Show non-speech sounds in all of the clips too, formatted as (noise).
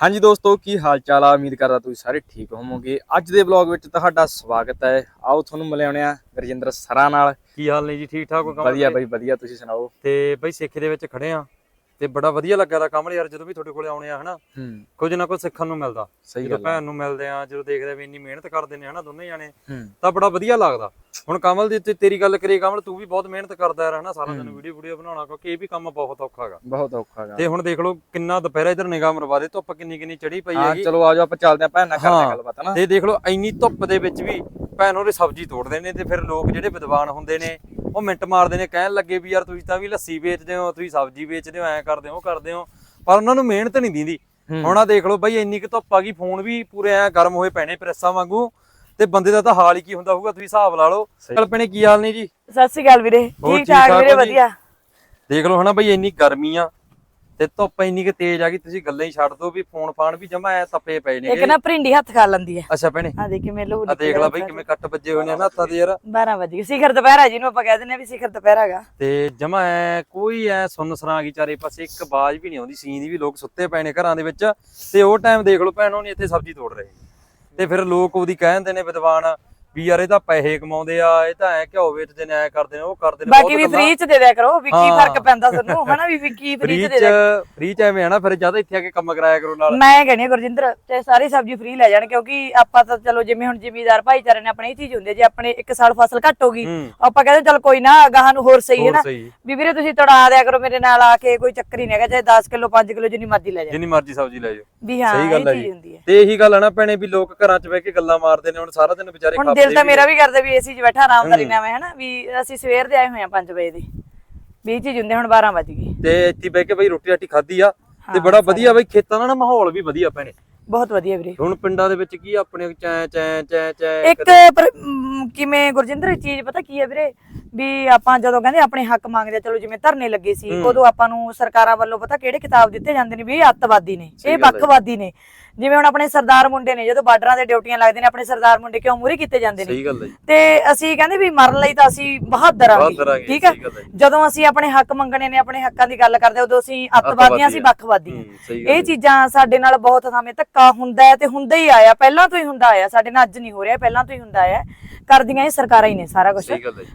ਹਾਂਜੀ ਦੋਸਤੋ ਕੀ ਹਾਲ ਚਾਲ ਆ? ਉਮੀਦ ਕਰਦਾ ਤੁਸੀਂ ਸਾਰੇ ਠੀਕ ਹੋਵੋਗੇ। ਅੱਜ ਦੇ ਵਲੌਗ ਵਿੱਚ ਤੁਹਾਡਾ ਸਵਾਗਤ ਹੈ। ਆਓ ਤੁਹਾਨੂੰ ਮਿਲਾਉਣੇ ਆ ਗੁਰਜਿੰਦਰ ਸਰਾਂ ਨਾਲ। ਕੀ ਹਾਲ ਨੇ ਜੀ? ਠੀਕ ਠਾਕ ਹੋ ਵਧੀਆ? ਬਈ ਵਧੀਆ। ਤੁਸੀਂ ਸੁਣਾਓ? ਤੇ ਬਈ ਸਿੱਖ ਦੇ ਵਿੱਚ ਖੜੇ ਆ ਤੇ ਬੜਾ ਵਧੀਆ ਲੱਗਾ ਦਾ ਕਮਲ ਯਾਰ ਜਦੋਂ ਵੀ ਤੁਹਾਡੇ ਕੋਲੇ ਆਉਣੇ ਆ ਹਨਾ? ਹੂੰ। ਕੁਝ ਨਾ ਕੁਝ ਸਿੱਖਣ ਨੂੰ ਮਿਲਦਾ। ਸਹੀ ਗੱਲ। ਭੈਣ ਨੂੰ ਮਿਲਦੇ ਆ ਜਦੋਂ ਦੇਖਦੇ ਆ ਵੀ ਇੰਨੀ ਮਿਹਨਤ ਕਰਦੇ ਨੇ ਹਨਾ ਦੋਨੇ ਜਾਣੇ ਹੂੰ। ਤਾਂ ਬੜਾ ਵਧੀਆ ਲੱਗਦਾ। ਹੁਣ ਕਮਲ ਦੀ ਤੇ ਤੇਰੀ ਗੱਲ ਕਰੀ ਕਮਲ ਤੂੰ ਵੀ ਬਹੁਤ ਮਿਹਨਤ ਕਰਦਾ ਯਾਰ ਹਨਾ ਸਾਰਾ ਦਿਨ ਹੂੰ। ਵੀਡੀਓ ਵੀਡੀਓ ਬਣਾਉਣਾ ਕਿਉਂਕਿ ਇਹ ਵੀ ਕੰਮ ਬਹੁਤ ਔਖਾ ਹੈਗਾ। ਬਹੁਤ ਔਖਾ ਗਾ ਤੇ ਹੁਣ ਦੇਖ ਲਓ ਕਿੰਨਾ ਦੁਪਹਿਰਾ ਇਧਰ ਨਿਗਾਹ ਮਰਵਾ ਦੇ ਧੁੱਪ ਕਿੰਨੀ ਕਿੰਨੀ ਚੜੀ ਪਈ ਹਾਂ ਹੈਗੀ। ਚਲੋ ਆਜੋ ਆਪਾਂ ਚੱਲਦੇ ਆ ਭੈਣ ਨਾਲ ਕਰਦੇ ਆ ਹਾਂ। ਗੱਲਬਾਤ ਨਾ ਤੇ ਦੇਖ ਲਓ ਇੰਨੀ ਧੁੱਪ ਦੇ ਵਿੱਚ ਵੀ ਭੈਣ ਉਹਦੇ ਸਬਜ਼ੀ ਤੋੜਦੇ ਨੇ ਤੇ ਫਿਰ ਲੋਕ ਜਿਹੜੇ ਵਿਦਵਾਨ ਹੁੰਦੇ ਨੇ ਉਹ ਮਿੰਟ ਮਾਰਦੇ ਨੇ ਕਹਿਣ ਲੱਗੇ ਵੀ ਯਾਰ ਤੁਸੀਂ ਤਾਂ ਵੀ ਲੱਸੀ ਵੇਚਦੇ ਹੋ ਤੁਸੀਂ ਸਬਜ਼ੀ ਵੇਚਦੇ ਹੋ ਐਂ ਕਰਦੇ ਹੋ ਉਹ ਕਰਦੇ ਹੋ। ਪਰ ਉਹਨਾਂ ਨੂੰ ਮਿਹਨਤ ਨਹੀਂ ਦਿੰਦੀ। ਹੁਣ ਆ ਦੇਖ ਲਓ ਬਈ ਇੰਨੀ ਕੁ ਧੁੱਪ ਆ ਗਈ ਫੋਨ ਵੀ ਪੂਰੇ ਐ ਗਰਮ ਹੋਏ ਪੈਣੇ ਪ੍ਰੈਸਾਂ ਵਾਂਗੂ। ਤੇ ਬੰਦੇ ਦਾ ਤਾਂ ਹਾਲ ਹੀ ਕੀ ਹੁੰਦਾ ਹੋਊਗਾ ਤੁਸੀਂ ਹਿਸਾਬ ਲਾ ਲਓ। ਚੱਲ ਭੈਣੇ ਕੀ ਹਾਲ ਨੇ ਜੀ? ਸਤਿ ਸ਼੍ਰੀ ਅਕਾਲ ਵੀਰੇ। ਠੀਕ ਠੀਕ ਵੀਰੇ? ਵਧੀਆ। ਦੇਖ ਲਓ ਹਨਾ ਬਈ ਇੰਨੀ ਗਰਮੀ ਆ। ਤੇ ਧੁੱਪ ਇੰਨੀ ਕੁ ਤੇਜ਼ ਆ ਗਈ ਤੁਸੀਂ ਗੱਲਾਂ ਹੀ ਛੱਡ ਦਿਓ ਵੀ ਫੋਨ ਫਾਨ ਵੀ ਜਮਾ ਐ ਤੱਪੇ ਪਏ ਨੇ ਇੱਕ ਨਾ ਭਰਿੰਡੀ ਹੱਥ ਖਾ ਲੈਂਦੀ ਹੈ ਅੱਛਾ ਭੈਣੇ। ਆ ਦੇਖੀ ਮੇਲੂ ਆ ਦੇਖ ਲੈ ਬਈ ਕਿਵੇਂ ਕੱਟ ਵੱਜੇ ਹੋਏ ਨੇ ਨਾ ਹੱਥਾਂ ਦੇ ਯਾਰ। 12 ਵਜੇ ਗਏ। ਸਿਖਰ ਦੁਪਹਿਰਾ ਜਿਹਨੂੰ ਆਪਾਂ ਕਹਿ ਆ ਵੀ ਸਿਖਰ ਦੁਪਹਿਰਾ ਹੈਗਾ। ਤੇ ਜਮਾ ਐ ਕੋਈ ਐ ਸੁੰਨ ਸਰਾਂ ਗਈ ਚਾਰੇ ਪਾਸੇ ਇੱਕ ਬਾਜ ਵੀ ਨਹੀਂ ਆਉਂਦੀ ਸੀਂ ਦੀ ਵੀ ਲੋਕ ਸੁੱਤੇ ਪਏ ਨੇ ਘਰਾਂ ਦੇ ਵਿੱਚ। ਤੇ ਉਹ ਟਾਈਮ ਦੇਖ ਲਓ ਭੈਣੋਂ ਨਹੀਂ ਇੱਥੇ ਸਬਜ਼ੀ ਤੋੜ ਰਹੇ। ਤੇ ਫਿਰ ਲੋਕ ਉਹਦੀ ਕਹਿੰਦੇ ਨੇ ਵਿਦਵਾਨ ਵੀ ਯਾਰ ਇਹ ਤਾਂ ਪੈਸੇ ਕਮਾਉਂਦੇ ਆ ਇਹ ਤਾਂ ਐ ਘਿਓ ਵੇਚਦੇ ਨੇ ਐ ਕਰਦੇ ਨੇ ਉਹ ਕਰਦੇ ਨੇ ਬਾਕੀ ਵੀ ਫ੍ਰੀ ਚ ਦੇ ਦਿਆ ਕਰੋ ਵੀ ਕੀ ਹਾਂ। ਫ਼ਰਕ ਪੈਂਦਾ ਤੁਹਾਨੂੰ (laughs) ਹਨਾ ਵੀ ਵੀ ਕੀ ਫ੍ਰੀ ਚ ਦੇ ਦਿਆ ਫ੍ਰੀ ਚ ਐਵੇਂ ਆ ਨਾ ਫਿਰ ਜਦ ਇੱਥੇ ਆ ਕੇ ਕੰਮ ਕਰਾਇਆ ਕਰੋ ਨਾਲ। ਮੈਂ ਕਹਿੰਦੀ ਹਾਂ ਗੁਰਜਿੰਦਰ ਤੇ ਸਾਰੀ ਸਬਜ਼ੀ ਫ੍ਰੀ ਲੈ ਜਾਣ ਕਿਉਂਕਿ ਆਪਾਂ ਤਾਂ ਚਲੋ ਜਿਵੇਂ ਹੁਣ ਜ਼ਿਮੀਦਾਰ ਭਾਈਚਾਰੇ ਨੇ ਆਪਣੇ ਇਹ ਚੀਜ਼ ਹੁੰਦੀ ਹੈ ਜੇ ਆਪਣੇ ਇੱਕ ਸਾਲ ਫਸਲ ਘੱਟ ਹੋ ਗਈ ਹੂੰ। ਆਪਾਂ ਕਹਿੰਦੇ ਚਲ ਕੋਈ ਨਾ ਗਾਹਾਂ ਨੂੰ ਹੋਰ ਸਹੀ ਹੈ ਨਾ। ਵੀ ਵੀਰੇ ਤੁਸੀਂ ਤੜਾ ਦਿਆ ਕਰੋ ਮੇਰੇ ਨਾਲ ਆ ਕੇ ਕੋਈ ਚੱਕਰ ਹੀ ਨਹੀਂ ਹੈਗਾ ਚਾਹੇ 10 ਕਿਲੋ 5 ਕਿਲੋ ਜਿੰਨੀ ਮਰਜ਼ੀ ਲੈ ਜਾ ਜਿੰਨੀ ਮਰਜ਼ੀ ਸਬਜ਼ੀ ਲੈ ਜਾਓ। ਵੀ ਹਾਂ ਸਹੀ ਗੱਲ ਹੈ ਜੀ। ਹੈ। ਤੇ ਇਹੀ ਗੱਲ ਆ ਨਾ ਭੈਣੇ ਵੀ ਲੋਕ ਘਰਾਂ 'ਚ ਬਹਿ ਕੇ ਗੱਲਾਂ ਮਾਰਦੇ ਨੇ ਹੁਣ ਸਾਰਾ ਦਿਨ ਵਿਚਾਰੇ ਖਾਪਦੇ ਦਿਲ ਤਾਂ ਮੇਰਾ। ਵੀ ਕਰਦਾ ਵੀ ਏਸੀ 'ਚ ਬੈਠਾ ਆਰਾਮਦਾਰੀ ਨਾਲ ਮੈਂ ਹਨਾ? ਵੀ ਅਸੀਂ ਸਵੇਰ ਦੇ ਆਏ ਹੋਏ ਆ 5 ਵਜੇ ਦੇ। ਵੀ ਇਹ ਚੀਜ਼ ਹੁੰਦੇ ਹੁਣ 12 ਵੱਜ ਗਏ ਤੇ ਇੱਥੇ ਬਹਿ ਕੇ ਬਈ ਰੋਟੀ ਰਾਟੀ ਖਾਧੀ ਆ ਤੇ ਬੜਾ ਵਧੀਆ ਬਈ ਖੇਤਾਂ ਦਾ ਨਾ ਮਾਹੌਲ ਵੀ ਵਧੀਆ ਭੈਣੇ। ਬਹੁਤ ਵਧੀਆ ਵੀਰੇ। ਹੁਣ ਪਿੰਡਾਂ ਦੇ ਵਿੱਚ ਕੀ ਆਪਣੇ ਚੈ ਚੈ ਚੈ ਚੈ ਇੱਕ ਕਿਵੇਂ ਗੁਰਜਿੰਦਰ ਚੀਜ਼ ਪਤਾ ਕੀ ਹੈ ਵੀਰੇ? ਵੀ ਆਪਾਂ ਜਦੋਂ ਕਹਿੰਦੇ ਆਪਣੇ ਹੱਕ ਮੰਗਦੇ ਚਲੋ ਜਿਵੇਂ ਧਰਨੇ ਲੱਗੇ ਸੀ। ਉਦੋਂ ਆਪਾਂ ਨੂੰ ਸਰਕਾਰਾਂ ਵੱਲੋਂ ਪਤਾ ਕਿਹੜੇ ਕਿਤਾਬ ਦਿੱਤੇ ਜਾਂਦੇ ਨੇ ਵੀ ਇਹ ਅੱਤਵਾਦੀ ਨੇ ਇਹ। ਪੱਖਵਾਦੀ ਨੇ। ਜਿਵੇਂ ਹੁਣ ਆਪਣੇ ਸਰਦਾਰ ਮੁੰਡੇ ਨੇ ਜਦੋਂ ਬਾਰਡਰਾਂ ਤੇ ਡਿਊਟੀਆਂ ਲੱਗਦੇ ਨੇ ਆਪਣੇ ਸਰਦਾਰ ਮੁੰਡੇ ਕਿਉਂ ਮੂਹਰੇ ਕੀਤੇ ਜਾਂਦੇ ਨੇ? ਸਹੀ ਗੱਲ ਹੈ ਜੀ। ਤੇ ਅਸੀਂ ਕਹਿੰਦੇ ਵੀ ਮਰਨ ਲਈ ਤਾਂ ਅਸੀਂ ਬਹਾਦਰ ਆਂਗੇ ਠੀਕ ਹੈ। ਜਦੋਂ ਅਸੀਂ ਆਪਣੇ ਹੱਕ ਮੰਗਣੇ ਨੇ ਆਪਣੇ ਹੱਕਾਂ ਦੀ ਗੱਲ ਕਰਦੇ ਉਦੋਂ ਅਸੀਂ ਅੱਤਵਾਦੀਆਂ ਸੀ ਅੱਤਵਾਦੀ ਆ। ਵੱਖਵਾਦੀ ਇਹ ਚੀਜ਼ਾਂ ਸਾਡੇ ਨਾਲ ਬਹੁਤ ਥਾਵੇਂ ਧੱਕਾ ਹੁੰਦਾ ਹੈ ਤੇ ਹੁੰਦਾ ਹੀ ਆਇਆ ਪਹਿਲਾਂ ਤੋਂ ਹੀ ਹੁੰਦਾ ਆਇਆ ਸਾਡੇ ਨਾਲ ਅੱਜ ਨਹੀਂ ਹੋ ਰਿਹਾ ਪਹਿਲਾਂ ਤੋਂ ਹੀ ਹੁੰਦਾ ਆਇਆ। ਕਰਦੀਆਂ ਇਹ ਸਰਕਾਰਾਂ ਹੀ ਨੇ ਸਾਰਾ ਕੁਝ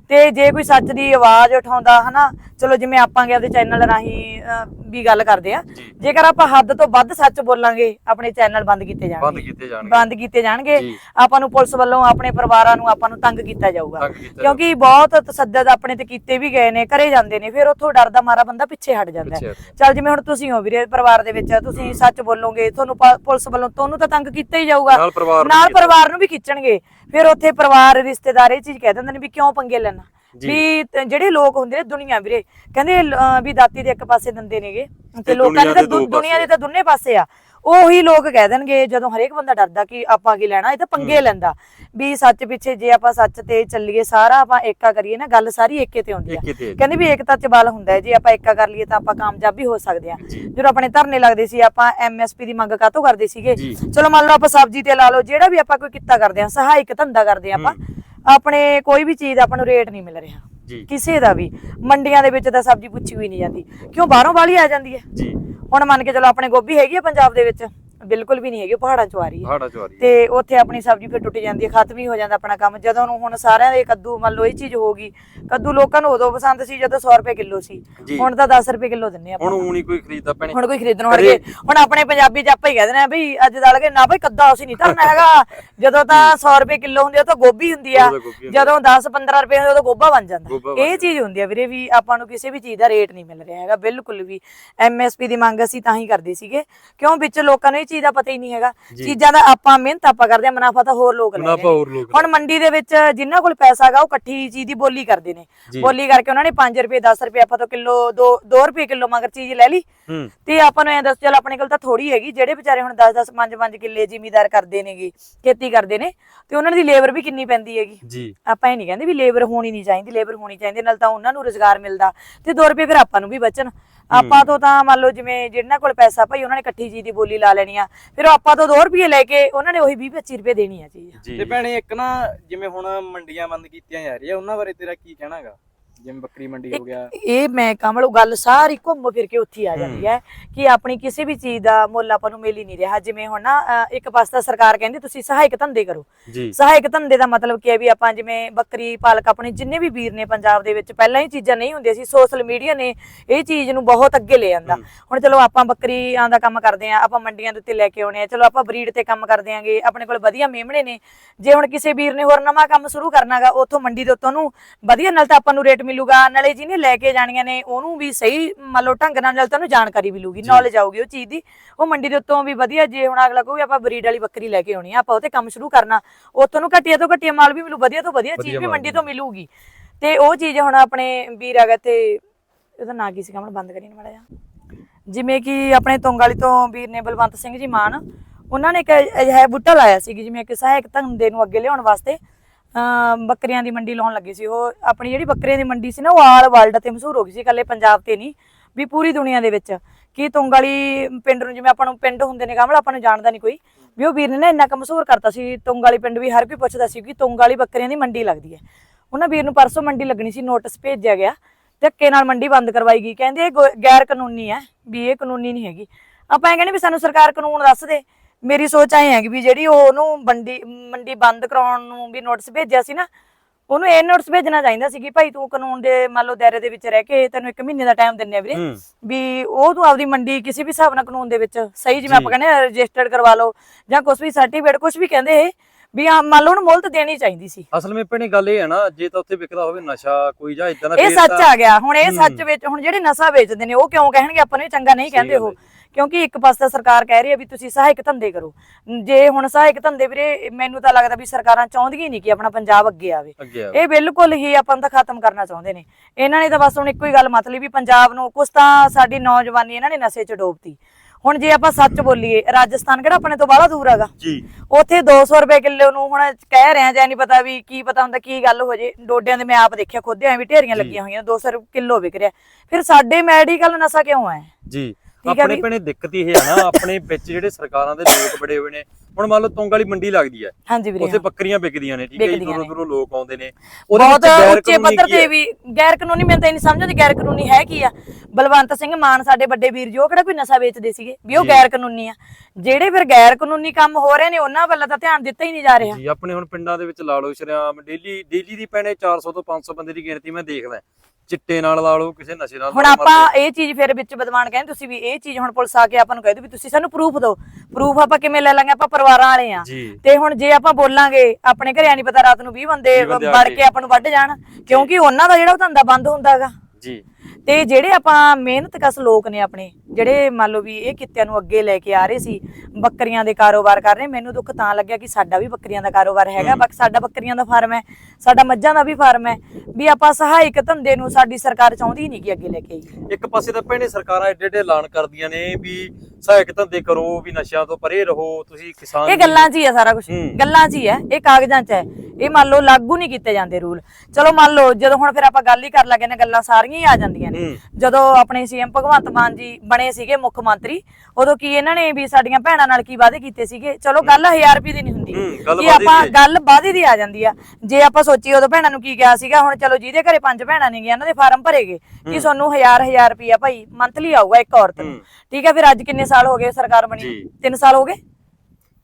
ਤੇ ਜੇ ਕੋਈ ਸੱਚ ਦੀ ਆਵਾਜ਼ ਉਠਾਉਂਦਾ ਹਨਾ ਚਲੋ ਜਿਵੇਂ ਆਪਾਂ ਗਿਆ ਉਹਦੇ ਚੈਨਲ ਰਾਹੀਂ ਵੀ ਗੱਲ ਕਰਦੇ ਆ ਜੇਕਰ ਆਪਾਂ ਹੱਦ ਤੋਂ ਵੱਧ ਸੱਚ ਬੋਲਾਂਗੇ ਆਪਣੇ ਚੈਨਲ ਬੰਦ ਕੀਤੇ ਬੰਦ ਜਾਣਗੇ ਕੀਤੇ ਜਾਣਗੇ। ਬੰਦ ਕੀਤੇ ਜਾਣਗੇ। ਆਪਾਂ ਨੂੰ ਪੁਲਿਸ ਵੱਲੋਂ ਆਪਣੇ ਪਰਿਵਾਰਾਂ ਨੂੰ ਆਪਾਂ ਨੂੰ ਤੰਗ ਕੀਤਾ ਜਾਊਗਾ। ਕਿਉਂਕਿ ਬਹੁਤ ਤਸੱਦਦ ਆਪਣੇ ਤੇ ਕੀਤੇ ਵੀ ਗਏ ਨੇ ਘਰੇ ਜਾਂਦੇ ਨੇ ਫਿਰ ਉੱਥੋਂ ਡਰਦਾ ਮਾਰਾ ਬੰਦਾ ਪਿੱਛੇ ਹਟ ਜਾਂਦਾ। ਚੱਲ ਜਿਵੇਂ ਹੁਣ ਤੁਸੀਂ ਹੋ ਵੀਰੇ ਪਰਿਵਾਰ ਦੇ ਵਿੱਚ ਤੁਸੀਂ ਸੱਚ ਬੋਲੋਗੇ ਤੁਹਾਨੂੰ ਪੁਲਿਸ ਵੱਲੋਂ ਤੁਹਾਨੂੰ ਤਾਂ ਤੰਗ ਕੀਤਾ ਹੀ ਜਾਊਗਾ। ਨਾਲ ਪਰਿਵਾਰ ਨੂੰ ਨਾਲ ਵੀ ਖਿੱਚਣਗੇ। ਫਿਰ ਉੱਥੇ ਪਰਿਵਾਰ ਰਿਸ਼ਤੇਦਾਰ ਇਹ ਚੀਜ਼ ਕਹਿ ਦਿੰਦੇ ਨੇ ਵੀ ਕਿਉਂ ਪੰਗੇ ਲੈਣਾ। ਵੀ ਜਿਹੜੇ ਲੋਕ ਹੁੰਦੇ ਨੇ ਦੁਨੀਆ ਵੀਰੇ ਕਹਿੰਦੇ ਵੀ ਦਾਤੀ ਦੇ ਇੱਕ ਪਾਸੇ ਦੰਦੇ ਨੇਗੇ। ਤੇ ਲੋਕਾਂ ਦੇ ਤਾਂ ਦੁਨੀਆ ਦੇ। ਤਾਂ ਦੋਨੇ ਪਾਸੇ ਆ। ਉਹੀ ਲੋਕ ਕਹਿ ਦੇਣਗੇ ਜਦੋਂ ਹਰੇਕ ਬੰਦਾ ਡਰਦਾ ਕਿ ਆਪਾਂ ਕੀ ਲੈਣਾ ਇਹ ਤਾਂ ਪੰਗੇ ਲੈਂਦਾ। ਵੀ ਸੱਚ ਪਿੱਛੇ ਜੇ ਆਪਾਂ ਸੱਚ ਤੇ ਚੱਲੀਏ ਸਾਰਾ ਆਪਾਂ ਏਕਾ ਕਰੀਏ ਨਾ ਗੱਲ ਸਾਰੀ ਏਕੇ ਤੇ ਹੁੰਦੀ ਆ। ਕਹਿੰਦੇ ਵੀ ਏਕਤਾ ਚ ਬਲ ਹੁੰਦਾ ਹੈ ਜੇ ਆਪਾਂ ਏਕਾ ਕਰ ਲਈਏ ਤਾਂ ਆਪਾਂ ਕਾਮਯਾਬ ਵੀ ਹੋ ਸਕਦੇ ਆ। ਜੀ। ਜਦੋਂ ਆਪਣੇ ਧਰਨੇ ਲੱਗਦੇ ਸੀ ਆਪਾਂ ਐਮਐਸਪੀ ਦੀ ਮੰਗ ਕਾਤੋਂ ਕਰਦੇ ਸੀਗੇ? ਜੀ। ਚਲੋ ਮੰਨ ਲਓ ਆਪਾਂ ਸਬਜ਼ੀ ਤੇ ਲਾ ਲਓ ਜਿਹੜਾ ਵੀ ਆਪਾਂ ਕੋਈ ਕਿੱਤਾ ਕਰਦੇ ਆ ਸਹਾਇਕ ਧੰਦਾ ਕਰਦੇ ਆ ਆਪਾਂ ਆਪਣੇ ਕੋਈ ਵੀ ਚੀਜ਼ ਆਪਾਂ ਨੂੰ ਰੇਟ ਨਹੀਂ ਮਿਲ ਰਿਹਾ। ਜੀ। ਕਿਸੇ ਦਾ ਵੀ। ਮੰਡੀਆਂ ਦੇ ਵਿੱਚ ਤਾਂ ਸਬਜ਼ੀ ਪੁੱਛੀ ਹੋਈ ਨਹੀਂ ਜਾਂਦੀ। ਕਿਉਂ ਬਾਹਰੋਂ ਵਾਲੀ ਆ ਜਾਂਦੀ ਹੈ? ਜੀ। ਹੁਣ ਮੰਨ ਕੇ ਚਲੋ ਆਪਣੇ ਗੋਭੀ ਹੈਗੀ ਆ ਪੰਜਾਬ ਦੇ ਵਿੱਚ। ਬਿਲਕੁਲ ਵੀ ਨਹੀਂ ਹੈਗੀ ਉਹ ਪਹਾੜਾਂ ਚੋਂ ਆ ਰਹੀ ਹੈ। ਪਹਾੜਾ ਚਵਾਰੀ ਤੇ ਉੱਥੇ ਆਪਣੀ ਸਬਜ਼ੀ ਫਿਰ ਟੁੱਟ ਜਾਂਦੀ ਹੈ ਖਤਮ ਹੀ ਹੋ ਜਾਂਦਾ ਆਪਣਾ ਕੰਮ। ਜਦੋਂ ਨੂੰ ਹੁਣ ਸਾਰਿਆਂ ਦੇ ਕੱਦੂ ਮੰਨ ਲਓ ਇਹ ਚੀਜ਼ ਹੋ ਗਈ ਕੱਦੂ ਲੋਕਾਂ ਨੂੰ ਉਦੋਂ ਪਸੰਦ ਸੀ ਜਦੋਂ 100 ਰੁਪਏ ਕਿਲੋ ਸੀ। ਜੀ। ਹੁਣ ਤਾਂ 10 ਰੁਪਏ ਕਿਲੋ ਦਿੰਨੇ ਆਪਾਂ ਹੁਣ ਊਂ ਨਹੀਂ ਕੋਈ ਖਰੀਦਦਾ ਭੈਣੇ। ਹੁਣ ਕੋਈ ਖਰੀਦਣ ਵਰਗੇ ਹੁਣ ਆਪਣੇ ਪੰਜਾਬੀ ਚ ਆਪਾਂ ਹੀ ਕਹਿੰਦੇ ਨੇ ਬਈ ਅੱਜ ਦਲ ਕੇ ਨਾ ਬਈ ਕੱਦਾ ਅਸੀਂ ਨਹੀਂ ਧਰਨਾ ਹੈਗਾ। ਜਦੋਂ ਤਾਂ 100 ਰੁਪਏ ਕਿਲੋ ਹੁੰਦੀ ਆ ਤਾਂ ਗੋਭੀ ਹੁੰਦੀ ਆ। ਉਦੋਂ ਗੋਭੀ ਹੁੰਦੀ ਆ। ਜਦੋਂ 10 15 ਰੁਪਏ ਹੁੰਦੇ ਉਦੋਂ ਗੋਭਾ ਬਣ ਜਾਂਦਾ। ਬਣ ਇਹ ਚੀਜ਼ ਹੁੰਦੀ ਆ ਵੀਰੇ ਵੀ ਆਪਾਂ ਨੂੰ ਕਿਸੇ ਵੀ ਚੀਜ਼ ਦਾ ਰੇਟ ਨਹੀਂ ਮਿਲ ਰਿਹਾ ਹੈਗਾ ਬਿਲਕੁਲ ਵੀ। ਐਮਐਸਪੀ ਦੀ ਮੰਗ ਅਸੀਂ ਤਾਂ ਹੀ ਕਰਦੇ ਸੀਗੇ। ਕਿਉਂ ਵਿੱਚ ਲੋਕਾਂ ਨੂੰ ਇਹ ਚੀਜ਼ ਦਾ ਪਤਾ ਹੀ ਨਹੀਂ ਹੈਗਾ। ਚੀਜ਼ਾਂ ਦਾ ਆਪਾਂ ਮਿਹਨਤ ਆਪਾਂ ਕਰਦੇ ਆ ਮੁਨਾਫਾ ਤਾਂ ਹੋਰ ਲੋਕ ਲੈ ਰਹੇ ਮੁਨਾਫਾ ਨੇ ਹੁਣ ਮੰਡੀ ਦੇ ਵਿੱਚ ਜਿਨ੍ਹਾਂ ਕੋਲ ਪੈਸਾ ਹੈਗਾ ਉਹ ਇਕੱਠੀ ਚੀਜ਼ ਦੀ ਬੋਲੀ ਕਰਦੇ ਨੇ। ਬੋਲੀ ਕਰਕੇ ਉਹਨਾਂ ਨੇ 5 ਰੁਪਏ 10 ਰੁਪਏ ਆਪਾਂ ਤੋਂ ਕਿਲੋ 2 2 ਰੁਪਏ ਕਿਲੋ ਮਗਰ ਚੀਜ਼ ਲੈ ਲਈ। ਤੇ ਆਪਾਂ ਨੂੰ ਐ ਦੱਸ ਚੱਲ ਆਪਣੇ ਕੋਲ ਤਾਂ ਥੋੜੀ ਹੈਗੀ ਜਿਹੜੇ ਵਿਚਾਰੇ ਹੁਣ 10 10 5 5 ਕਿੱਲੇ ਜ਼ਿਮੀਦਾਰ ਕਰਦੇ ਨੇਗੇ ਖੇਤੀ ਕਰਦੇ ਨੇ ਤੇ ਉਹਨਾਂ ਦੀ ਲੇਬਰ ਵੀ ਕਿੰਨੀ ਪੈਂਦੀ ਹੈਗੀ। ਜੀ। ਆਪਾਂ ਇਹ ਨਹੀਂ ਕਹਿੰਦੇ ਵੀ ਲੇਬਰ ਹੋਣੀ ਨਹੀਂ ਚਾਹੀਦੀ ਲੇਬਰ ਹੋਣੀ ਚਾਹੀਦੀ ਨਾਲ ਤਾਂ ਉਹਨਾਂ ਨੂੰ ਰੋਜ਼ਗਾਰ ਮਿਲਦਾ ਤੇ 2 ਰੁਪਏ ਫਿਰ ਆਪਾਂ ਨੂੰ ਵੀ ਬਚਣ। ਆਪਾਂ ਤੋਂ ਤਾਂ ਮੰਨ ਲਓ ਜਿਵੇਂ ਜਿਹਨਾਂ ਕੋਲ ਪੈਸਾ ਭਾਈ ਉਹਨਾਂ ਨੇ ਇਕੱਠੀ ਚੀਜ਼ ਦੀ ਬੋਲੀ ਲਾ ਲੈਣੀ ਆ। ਫਿਰ ਉਹ ਆਪਾਂ ਤੋਂ 2 ਰੁਪਏ ਲੈ ਕੇ ਉਹਨਾਂ ਨੇ ਉਹੀ 20 25 ਰੁਪਏ ਦੇਣੀ ਆ ਚੀਜ਼। ਜੀ ਤੇ ਭੈਣੇ ਇੱਕ ਨਾ ਜਿਵੇਂ ਹੁਣ ਮੰਡੀਆਂ ਬੰਦ ਕੀਤੀਆਂ ਜਾ ਰਹੀਆਂ ਉਹਨਾਂ ਬਾਰੇ ਤੇਰਾ ਕੀ ਕਹਿਣਾਗਾ ਜਿਵੇਂ ਬੱਕਰੀ ਮੰਡੀ ਹੋ ਗਿਆ। ਇਹ ਮੈਂ ਕਮਲ ਗੱਲ ਸਾਰੀ ਘੁੰਮ ਫਿਰ ਕੇ ਉੱਥੇ ਆ ਜਾਂਦੀ ਹੈ ਕਿ ਆਪਣੀ ਕਿਸੇ ਵੀ ਚੀਜ਼ ਦਾ ਮੁੱਲ ਆਪਾਂ ਨੂੰ ਮਿਲ ਹੀ ਨਹੀਂ ਰਿਹਾ। ਜਿਵੇਂ ਹੁਣ ਨਾ ਇੱਕ ਪਾਸੇ ਸਰਕਾਰ ਕਹਿੰਦੀ ਤੁਸੀਂ ਸਹਾਇਕ ਧੰਦੇ ਕਰੋ। ਸਹਾਇਕ ਧੰਦੇ ਦਾ ਮਤਲਬ ਕੀ ਹੈ ਵੀ ਆਪਾਂ ਜਿਵੇਂ ਬੱਕਰੀ ਪਾਲਕ ਆਪਣੇ ਜਿੰਨੇ ਵੀ ਵੀਰ ਨੇ ਪੰਜਾਬ ਦੇ ਵਿੱਚ ਪਹਿਲਾਂ ਹੀ ਚੀਜ਼ਾਂ ਨਹੀਂ ਹੁੰਦੀਆਂ ਸੀ। ਸੋਸ਼ਲ ਮੀਡੀਆ ਨੇ ਇਹ ਚੀਜ਼ ਨੂੰ ਬਹੁਤ ਅੱਗੇ ਲੈ ਆਂਦਾ। ਹੁਣ ਚਲੋ ਆਪਾਂ ਬੱਕਰੀਆਂ ਦਾ ਕੰਮ ਕਰਦੇ ਆਂ ਆਪਾਂ ਮੰਡੀਆਂ ਦੇ ਉੱਤੇ ਲੈ ਕੇ ਆਉਣੇ ਆ ਚਲੋ ਆਪਾਂ ਬਰੀਡ ਤੇ ਕੰਮ ਕਰਦੇ ਆਂਗੇ ਆਪਣੇ ਕੋਲ ਵਧੀਆ ਮੇਮਣੇ ਨੇ। ਜੇ ਹੁਣ ਕਿਸੇ ਵੀਰ ਨੇ ਹੋਰ ਨਵਾਂ ਕੰਮ ਸ਼ੁਰੂ ਕਰਨਾਗਾ ਉੱਥੋਂ ਮੰਡੀ ਦੇ ਉੱਤੋਂ ਨੂੰ ਵਧੀਆ ਨਾਲ ਤਾਂ ਆਪਾਂ ਨੂੰ ਰੇਟ ਮਿਲੂਗਾ ਨਾਲੇ ਜਿਹਨੇ ਲੈ ਕੇ ਜਾਣੀਆਂ ਨੇ ਉਹਨੂੰ ਵੀ ਸਹੀ ਮੰਨ ਲਓ ਢੰਗ ਨਾਲ ਨਾਲ ਤੁਹਾਨੂੰ ਜਾਣਕਾਰੀ ਮਿਲੂਗੀ ਨੌਲੇਜ ਆਊਗੀ ਉਹ ਚੀਜ਼ ਦੀ। ਉਹ ਮੰਡੀ ਦੇ ਉੱਤੋਂ ਵੀ ਵਧੀਆ ਜੇ ਹੁਣ ਅਗਲਾ ਕੋਈ ਆਪਾਂ ਬਰੀਡ ਵਾਲੀ ਬੱਕਰੀ ਲੈ ਕੇ ਆਉਣੀ ਆ ਆਪਾਂ ਉਹ ਤੇ ਕੰਮ ਸ਼ੁਰੂ ਕਰਨਾ ਉੱਥੋਂ ਨੂੰ ਘਟੀਆ ਤੋਂ ਘਟੀਆ ਮਾਲ ਵੀ ਮਿਲੂ ਵਧੀਆ ਤੋਂ ਵਧੀਆ ਚੀਜ਼ ਵੀ ਮੰਡੀ ਤੋਂ ਮਿਲੂਗੀ। ਤੇ ਉਹ ਚੀਜ਼ ਹੁਣ ਆਪਣੇ ਵੀਰ ਹੈਗਾ ਤੇ ਉਹਦਾ ਨਾਂ ਕੀ ਸੀ ਕਮਣ ਬੰਦ ਕਰੀ ਨਾ ਮਾੜਾ ਜਿਵੇਂ ਕਿ ਆਪਣੇ ਤੁੰਗ ਵਾਲੀ ਤੋਂ ਵੀਰ ਨੇ ਬਲਵੰਤ ਸਿੰਘ ਜੀ ਮਾਨ ਉਹਨਾਂ ਨੇ ਇੱਕ ਅਜਿਹਾ ਬੂਟਾ ਲਾਇਆ ਸੀ ਜਿਵੇਂ ਇੱਕ ਸਹਾਇਕ ਧੰਦੇ ਨੂੰ ਅੱਗੇ ਲਿਆਉਣ ਵਾਸਤੇ ਬੱਕਰੀਆਂ ਦੀ ਮੰਡੀ ਲਾਉਣ ਲੱਗੀ ਸੀ। ਉਹ ਆਪਣੀ ਜਿਹੜੀ ਬੱਕਰੀਆਂ ਦੀ ਮੰਡੀ ਸੀ ਨਾ, ਉਹ ਆਲ ਵਰਲਡ ਤੇ ਮਸ਼ਹੂਰ ਹੋ ਗਈ ਸੀ, ਇਕੱਲੇ ਪੰਜਾਬ ਤੇ ਨਹੀਂ, ਵੀ ਪੂਰੀ ਦੁਨੀਆ ਦੇ ਵਿੱਚ। ਕਿ ਤੁੰਗ ਵਾਲੀ ਪਿੰਡ ਨੂੰ, ਜਿਵੇਂ ਆਪਾਂ ਨੂੰ ਪਿੰਡ ਹੁੰਦੇ ਨੇ ਕਮਲ ਆਪਾਂ ਨੂੰ ਜਾਣਦਾ ਨਹੀਂ ਕੋਈ। ਵੀ ਉਹ ਵੀਰ ਨੇ ਨਾ ਇੰਨਾ ਕੁ ਮਸ਼ਹੂਰ ਕਰਤਾ ਸੀ, ਤੁੰਗ ਵਾਲੀ ਪਿੰਡ ਵੀ ਹਰ ਕੋਈ ਪੁੱਛਦਾ ਸੀ ਕਿ ਤੁੰਗ ਵਾਲੀ ਬੱਕਰੀਆਂ ਦੀ ਮੰਡੀ ਲੱਗਦੀ ਹੈ। ਉਹਨਾਂ ਵੀਰ ਨੂੰ ਪਰਸੋਂ ਮੰਡੀ ਲੱਗਣੀ ਸੀ ਨੋਟਿਸ ਭੇਜਿਆ ਗਿਆ। ਧੱਕੇ ਨਾਲ ਮੰਡੀ ਬੰਦ ਕਰਵਾਈ ਗਈ। ਕਹਿੰਦੇ ਇਹ ਗੈਰ ਕਾਨੂੰਨੀ ਹੈ, ਵੀ ਇਹ ਕਾਨੂੰਨੀ ਨਹੀਂ ਹੈਗੀ। ਆਪਾਂ ਇਹ ਕਹਿੰਦੇ ਵੀ ਸਾਨੂੰ ਸਰਕਾਰ ਕਾਨੂੰਨ ਦੱਸ ਦੇ। ਮੇਰੀ ਸੋਚ ਐ ਹੈ ਕਿ ਵੀ ਜਿਹੜੀ ਉਹ ਉਹਨੂੰ ਮੰਡੀ ਮੰਡੀ ਬੰਦ ਕਰਾਉਣ ਨੂੰ ਵੀ ਨੋਟਿਸ ਭੇਜਿਆ ਸੀ ਨਾ ਉਹਨੂੰ ਇਹ ਨੋਟਿਸ ਭੇਜਣਾ ਚਾਹੀਦਾ ਸੀ ਕਿ ਭਾਈ ਤੂੰ ਕਾਨੂੰਨ ਦੇ ਮੰਨ ਲਓ ਦਾਇਰੇ ਦੇ ਵਿੱਚ ਰਹਿ ਕੇ ਤੈਨੂੰ ਇੱਕ ਮਹੀਨੇ ਦਾ ਟਾਈਮ ਦਿੰਨੇ ਆ ਵੀਰੇ ਹੂੰ ਵੀ ਉਹ ਤੂੰ ਆਪਦੀ ਮੰਡੀ ਕਿਸੇ ਵੀ ਹਿਸਾਬ ਨਾਲ ਕਾਨੂੰਨ ਦੇ ਵਿੱਚ ਸਹੀ ਜਿਵੇਂ। ਆਪਾਂ ਕਹਿੰਦੇ ਰਜਿਸਟਰਡ ਕਰਵਾ ਲਓ ਜਾਂ ਕੁਝ ਵੀ ਸਰਟੀਫਿਕੇਟ ਕੁਝ ਵੀ ਕਹਿੰਦੇ ਇਹ ਵੀ ਆ ਮੰਨ ਲਓ ਉਹਨੂੰ ਮੁੱਲ ਤਾਂ ਦੇਣੀ ਚਾਹੀਦੀ ਸੀ ਅਸਲ ਵਿੱਚ ਭੈਣੇ ਗੱਲ ਇਹ ਹੈ ਨਾ ਜੇ ਤਾਂ ਉੱਥੇ ਵਿਕਦਾ ਹੋਵੇ ਨਸ਼ਾ ਕੋਈ ਜਾਂ ਇਦਾਂ ਦਾ ਇਹ ਫਿਰ ਸੱਚ ਤਾਂ- ਆ ਗਿਆ ਹੁਣ ਇਹ ਸੱਚ ਹੂੰ। ਵਿੱਚ ਹੁਣ ਜਿਹੜੇ ਨਸ਼ਾ ਵੇਚਦੇ ਨੇ ਉਹ ਕਿਉਂ ਕਹਿਣਗੇ ਆਪਾਂ ਨੂੰ ਇਹ ਚੰਗਾ ਨਹੀਂ ਸਹੀ ਕਹਿੰਦੇ ਗੱਲ ਉਹ ਹੈ ਕਿਉਂਕਿ ਇੱਕ ਪਾਸੇ ਸਰਕਾਰ ਕਹਿ ਰਹੀ ਹੈ ਵੀ ਤੁਸੀਂ ਸਹਾਇਕ ਧੰਦੇ ਕਰੋ। ਜੇ ਹੁਣ ਸਹਾਇਕ ਧੰਦੇ ਵੀਰੇ ਮੈਨੂੰ ਤਾਂ ਲੱਗਦਾ ਵੀ ਸਰਕਾਰਾਂ ਚਾਹੁੰਦੀਆਂ ਨਹੀਂ ਕਿ ਆਪਣਾ ਪੰਜਾਬ ਅੱਗੇ ਆਵੇ। ਇਹ ਬਿਲਕੁਲ ਹੀ ਆਪਾਂ ਤਾਂ ਖਤਮ ਕਰਨਾ ਚਾਹੁੰਦੇ ਨੇ। ਇਹਨਾਂ ਨੇ ਤਾਂ ਬਸ ਹੁਣ ਇੱਕੋ ਹੀ ਗੱਲ ਮਤਲਬ ਵੀ ਪੰਜਾਬ ਨੂੰ ਕੁਛ ਤਾਂ ਸਾਡੀ ਨੌਜਵਾਨੀ ਇਹਨਾਂ ਨੇ ਨਸ਼ੇ 'ਚ ਡੋਬਤੀ। ਹੁਣ ਜੇ ਆਪਾਂ ਸੱਚ ਬੋਲੀਏ ਰਾਜਸਥਾਨ ਕਿਹੜਾ ਆਪਣੇ ਤੋਂ ਬਾਹਲਾ ਦੂਰ ਹੈਗਾ? ਜੀ। ਉੱਥੇ 200 ਰੁਪਏ ਕਿਲੋ ਨੂੰ ਹੁਣ ਕਹਿ ਰਹੇ ਆ ਜਾਂ ਨਹੀਂ ਪਤਾ ਵੀ ਕੀ ਪਤਾ ਹੁੰਦਾ ਕੀ ਗੱਲ ਹੋ ਜੇ। ਡੋਡਿਆਂ ਦੇ ਮੈਂ ਆਪ ਦੇਖਿਆ ਖੁਦ ਐ ਵੀ ਢੇਰੀਆਂ। ਲੱਗੀਆਂ ਹੋਈਆਂ 200 ਰੁਪਏ ਕਿਲੋ ਵਿਕ ਰਿਹਾ। ਫਿਰ ਸਾਡੇ ਮੈਡੀਕਲ ਨਸ਼ਾ ਕਿਉਂ ਹੈ ਜੀ। ਆਪਣੇ ਭੈਣੇ ਦਿੱਕਤ ਇਹ ਹੈ ਨਾ ਆਪਣੇ ਵਿੱਚ ਜਿਹੜੇ ਸਰਕਾਰਾਂ ਦੇ ਲੋਕ ਬੜੇ ਹੋਏ ਨੇ ਹੁਣ ਮੰਨ ਲਓ ਤੁੰਗ ਵਾਲੀ ਮੰਡੀ ਲੱਗਦੀ ਹੈ ਹਾਂਜੀ ਵੀਰੇ ਉੱਥੇ ਬੱਕਰੀਆਂ ਵਿਕਦੀਆਂ ਨੇ ਠੀਕ ਹੈ ਦੂਰੋਂ। ਦੂਰੋਂ ਲੋਕ ਆਉਂਦੇ ਨੇ। ਬਹੁਤ ਗੈਰ ਉੱਚੇ ਪੱਧਰ? ਤੇ ਵੀ ਗੈਰ ਕਾਨੂੰਨੀ ਮੈਨੂੰ ਤਾਂ ਇਹ ਨਹੀਂ ਸਮਝ ਆਉਂਦੀ ਗੈਰ ਕਾਨੂੰਨੀ ਹੈ ਕੀ ਆ? ਬਲਵੰਤ ਸਿੰਘ ਮਾਨ ਸਾਡੇ ਵੱਡੇ ਵੀਰ ਜੀ ਉਹ ਕਿਹੜਾ ਕੋਈ ਨਸ਼ਾ ਵੇਚਦੇ ਸੀਗੇ? ਵੀ ਉਹ। ਗੈਰ ਕਾਨੂੰਨੀ ਆ। ਜਿਹੜੇ ਫਿਰ ਗੈਰ ਕਾਨੂੰਨੀ ਕੰਮ ਹੋ ਰਹੇ ਨੇ ਉਹਨਾਂ ਵੱਲ ਤਾਂ ਧਿਆਨ ਦਿੱਤਾ ਹੀ ਨਹੀਂ ਜਾ ਰਿਹਾ। ਜੀ ਆਪਣੇ ਹੁਣ ਪਿੰਡਾਂ ਦੇ ਵਿੱਚ ਲਾ ਲਓ ਸ਼ਰਿਆਮ ਡੇਲੀ ਡੇਲੀ ਦੀ ਪੈਣੇ 400 ਤੋਂ 500 ਬੰਦੇ ਦੀ ਗਿਣਤੀ ਮੈਂ ਦੇਖਦਾ। ਚਿੱਟੇ ਨਾਲ ਲਾ ਲਓ ਕਿਸੇ ਨਸ਼ੇ ਨਾਲ ਹੁਣ ਲਾ ਲਓ, ਆਪਾਂ ਇਹ ਚੀਜ਼ ਫਿਰ ਵਿੱਚ ਬਦਮਾਨ ਕਹਿੰਦੇ ਤੁਸੀਂ ਵੀ ਇਹ ਚੀਜ਼ ਹੁਣ ਪੁਲਿਸ ਆ ਕੇ ਆਪਾਂ ਨੂੰ ਕਹਿ ਦਿਓ ਵੀ ਤੁਸੀਂ ਸਾਨੂੰ ਪ੍ਰੂਫ ਦਿਓ। ਪ੍ਰੂਫ ਆਪਾਂ ਕਿਵੇਂ ਲੈ ਲਾਂਗੇ? ਆਪਾਂ ਪਰਿਵਾਰਾਂ ਵਾਲੇ ਆ। ਜੀ। ਤੇ ਹੁਣ ਜੇ ਆਪਾਂ ਬੋਲਾਂਗੇ ਆਪਣੇ ਘਰੇ ਨਹੀਂ ਪਤਾ ਰਾਤ ਨੂੰ 20 ਬੰਦੇ ਵੀਹ ਬੰਦੇ ਆ ਵੜ ਕੇ। ਕੇ ਆਪਾਂ ਨੂੰ ਵੱਢ ਜਾਣ ਕਿਉਂਕਿ ਉਹਨਾਂ ਦਾ ਜਿਹੜਾ ਉਹ ਧੰਦਾ ਬੰਦ ਹੁੰਦਾਗਾ। ਜੀ। ਤੇ ਜਿਹੜੇ ਆਪਾਂ ਮਿਹਨਤ ਕਸ ਲੋਕ ਨੇ ਆਪਣੇ ਜਿਹੜੇ ਮੰਨ ਲਓ ਵੀ ਇਹ ਕਿੱਤਿਆਂ ਨੂੰ ਅੱਗੇ ਲੈ ਕੇ ਆ ਰਹੇ ਸੀ ਬੱਕਰੀਆਂ ਦੇ ਕਾਰੋਬਾਰ ਕਰ ਰਹੇ ਮੈਨੂੰ ਦੁੱਖ ਤਾਂ ਲੱਗਿਆ ਕਿ ਸਾਡਾ ਵੀ ਬੱਕਰੀਆਂ ਦਾ ਕਾਰੋਬਾਰ ਹੈਗਾ। ਬਾਕੀ ਸਾਡਾ ਬੱਕਰੀਆਂ ਦਾ ਫਾਰਮ ਹੈ ਸਾਡਾ ਮੱਝਾਂ ਦਾ ਵੀ ਫਾਰਮ ਹੈ ਵੀ ਆਪਾਂ ਸਹਾਇਕ ਧੰਦੇ ਨੂੰ ਸਾਡੀ ਸਰਕਾਰ ਚਾਹੁੰਦੀ ਨਹੀਂ ਕਿ ਅੱਗੇ ਲੈ ਕੇ ਆਈਏ ਇੱਕ ਪਾਸੇ ਤਾਂ ਭੈਣੇ ਸਰਕਾਰਾਂ ਏਡੇ ਏਡੇ ਐਲਾਨ ਕਰਦੀਆਂ ਨੇ ਵੀ ਸਹਾਇਕ ਧੰਦੇ ਕਰੋ ਵੀ ਨਸ਼ਿਆਂ ਤੋਂ ਪਰੇ ਰਹੋ ਤੁਸੀਂ ਕਿਸਾਨ ਇਹ ਗੱਲਾਂ 'ਚ ਹੀ ਹੈ ਸਾਰਾ ਕੁਝ। ਗੱਲਾਂ 'ਚ ਹੀ ਹੈ ਇਹ ਕਾਗਜ਼ਾਂ 'ਚ ਹੈ ਇਹ ਮੰਨ ਲਓ ਲਾਗੂ ਨਹੀਂ ਕੀਤੇ ਜਾਂਦੇ ਰੂਲ। ਚਲੋ ਮੰਨ ਲਓ ਜਦੋਂ ਹੁਣ ਫਿਰ ਆਪਾਂ ਗੱਲ ਹੀ ਕਰ ਲੱਗੇ ਨੇ ਗੱਲਾਂ ਸਾਰੀਆਂ ਹੀ ਆ ਜਾਂਦੀਆਂ ਨੇ। ਜਦੋਂ ਆਪਣੇ ਸੀਐਮ ਭਗਵੰਤ ਮਾਨ ਜੀ ਬਣੇ ਸੀਗੇ ਮੁੱਖ ਮੰਤਰੀ ਉਦੋਂ ਕੀ ਇਹਨਾਂ ਨੇ ਵੀ ਸਾਡੀਆਂ ਭੈਣਾਂ ਨਾਲ ਕੀ ਵਾਅਦੇ ਕੀਤੇ ਸੀਗੇ? ਚਲੋ ਗੱਲ 1000 ਰੁਪਏ ਦੀ ਨਹੀਂ ਹੁੰਦੀ। ਹੂੰ, ਗੱਲ ਕਿ ਵਾਅਦੇ ਦੀ ਆਪਾਂ। ਗੱਲ ਵਾਅਦੇ ਦੀ ਆ ਜਾਂਦੀ ਆ। ਜੇ ਆਪਾਂ ਸੋਚੀਏ ਉਦੋਂ ਭੈਣਾਂ ਨੂੰ ਕੀ ਕਿਹਾ ਸੀਗਾ ਹੁਣ ਚਲੋ ਜਿਹਦੇ ਘਰੇ ਪੰਜ ਭੈਣਾਂ ਨੇਗੀਆਂ ਇਹਨਾਂ ਦੇ ਫਾਰਮ ਭਰੇਗੇ ਕਿ ਤੁਹਾਨੂੰ 1000 1000 ਰੁਪਿਆ ਭਾਈ ਮੰਥਲੀ ਆਊਗਾ ਇੱਕ ਔਰਤ ਨੂੰ। ਠੀਕ ਹੈ ਫਿਰ ਅੱਜ ਕਿੰਨੇ ਸਾਲ ਹੋ ਗਏ ਸਰਕਾਰ ਬਣੀ ਜੀ। 3 ਸਾਲ ਹੋ ਗਏ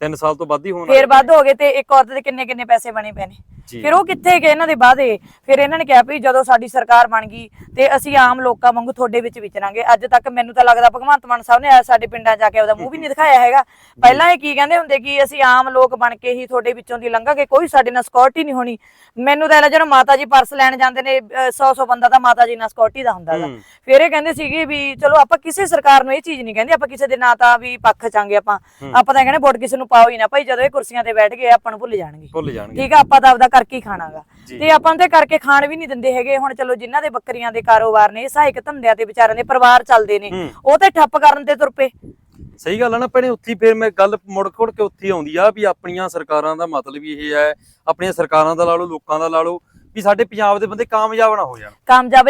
3 ਸਾਲ ਤੋਂ ਵੱਧ ਹੀ ਹੋਣ ਫੇਰ ਵੱਧ ਹੋ ਗਏ ਤੇ ਇੱਕ ਔਰਤ ਦੇ ਕਿੰਨੇ ਕਿੰਨੇ ਪੈਸੇ ਬਣੇ ਪਏ ਨੇ। ਫਿਰ ਉਹ ਕਿੱਥੇ ਗਏ ਇਹਨਾਂ ਦੇ ਵਾਅਦੇ? ਫਿਰ ਇਹਨਾਂ ਨੇ ਕਿਹਾ ਵੀ ਜਦੋਂ ਸਾਡੀ ਸਰਕਾਰ ਬਣ ਗਈ ਤੇ ਅਸੀਂ ਆਮ ਲੋਕਾਂ ਵਾਂਗੂ ਤੁਹਾਡੇ ਵਿੱਚ ਵਿਚਰਾਂਗੇ। ਅੱਜ ਤੱਕ ਮੈਨੂੰ ਤਾਂ ਲੱਗਦਾ ਭਗਵੰਤ ਮਾਨ ਸਾਹਿਬ ਨੇ ਸਾਡੇ ਪਿੰਡਾਂ ਜਾ ਕੇ ਉਹਦਾ ਮੂੰਹ ਵੀ ਨਹੀਂ ਦਿਖਾਇਆ ਹੈਗਾ। ਪਹਿਲਾਂ ਇਹ ਕੀ ਕਹਿੰਦੇ ਹੁੰਦੇ ਕਿ ਅਸੀਂ ਆਮ ਲੋਕ ਬਣ ਕੇ ਹੀ ਤੁਹਾਡੇ ਵਿੱਚੋਂ ਦੀ ਲੰਘਾਂਗੇ ਕੋਈ ਸਾਡੇ ਨਾਲ ਸਿਕਿਉਰਿਟੀ ਨਹੀਂ ਹੋਣੀ। ਮੈਨੂੰ ਤਾਂ ਜਦੋਂ ਮਾਤਾ ਜੀ ਪਰਸ ਲੈਣ ਜਾਂਦੇ ਨੇ 100 100 ਬੰਦਾ ਤਾਂ ਮਾਤਾ ਜੀ ਨਾਲ ਸਿਕਿਉਰਿਟੀ ਦਾ ਹੁੰਦਾ ਹੈਗਾ। ਫਿਰ ਇਹ ਕਹਿੰਦੇ ਸੀਗੇ ਵੀ ਚਲੋ ਆਪਾਂ ਕਿਸੇ ਸਰਕਾਰ ਨੂੰ ਇਹ ਚੀਜ਼ ਨਹੀਂ ਕਹਿੰਦੇ ਆਪਾਂ ਕਿਸੇ ਦੇ ਨਾਂ ਤਾਂ ਵੀ ਪੱਖ ਚਾਂਗੇ ਆਪਾਂ। ਆਪਾਂ ਤਾਂ ਕਹਿੰਦੇ ਵੋਟ ਕਿਸੇ ਨੂੰ ਪਾਓ ਹੀ ਨਾ ਭਾਈ ਜਦੋਂ ਇਹ ਕੁਰਸੀਆਂ ਤੇ ਬੈਠ ਗਏ ਆਪਾਂ ਨੂੰ ਭੁੱਲ ਜਾਣਗੇ। ਭੁੱਲ ਜਾਣਗੇ। ਠੀਕ ਆ ਆਪਾਂ ਤਾਂ ਆਪਦਾ ਕਰਕੇ ਹੀ ਖਾਣਾਗਾ। ਤੇ ਆਪਾਂ ਤੇ ਕਰਕੇ ਖਾਣ ਵੀ ਨਹੀਂ ਦਿੰਦੇ ਹੈਗੇ। ਹੁਣ ਚਲੋ ਜਿਨ੍ਹਾਂ ਦੇ ਬੱਕਰੀਆਂ ਦੇ ਕਾਰੋਬਾਰ ਨੇ ਸਹਾਇਕ ਧੰਦਿਆਂ ਤੇ ਵਿਚਾਰਿਆਂ ਦੇ ਪਰਿਵਾਰ ਚੱਲਦੇ ਨੇ ਹੂੰ। ਉਹ ਤੇ ਠੱਪ ਕਰਨ ਤੇ ਤੁਰ ਪਏ। ਸਹੀ ਗੱਲ ਆ ਨਾ ਭੈਣੇ ਉੱਥੇ ਹੀ ਫਿਰ ਮੈਂ ਗੱਲ ਮੁੜ ਕੁੜ ਕੇ ਉੱਥੇ ਹੀ ਆਉਂਦੀ ਆ ਵੀ ਆਪਣੀਆਂ ਸਰਕਾਰਾਂ ਦਾ ਮਤਲਬ ਹੀ ਇਹ ਹੈ ਆਪਣੀਆਂ ਸਰਕਾਰਾਂ ਦਾ ਲਾ ਲਓ ਲੋਕਾਂ ਦਾ ਲਾ ਲਓ ਵੀ ਸਾਡੇ ਪੰਜਾਬ ਦੇ ਬੰਦੇ ਕਾਮਯਾਬ ਨਾ ਹੋ ਜਾਣ। ਕਾਮਯਾਬ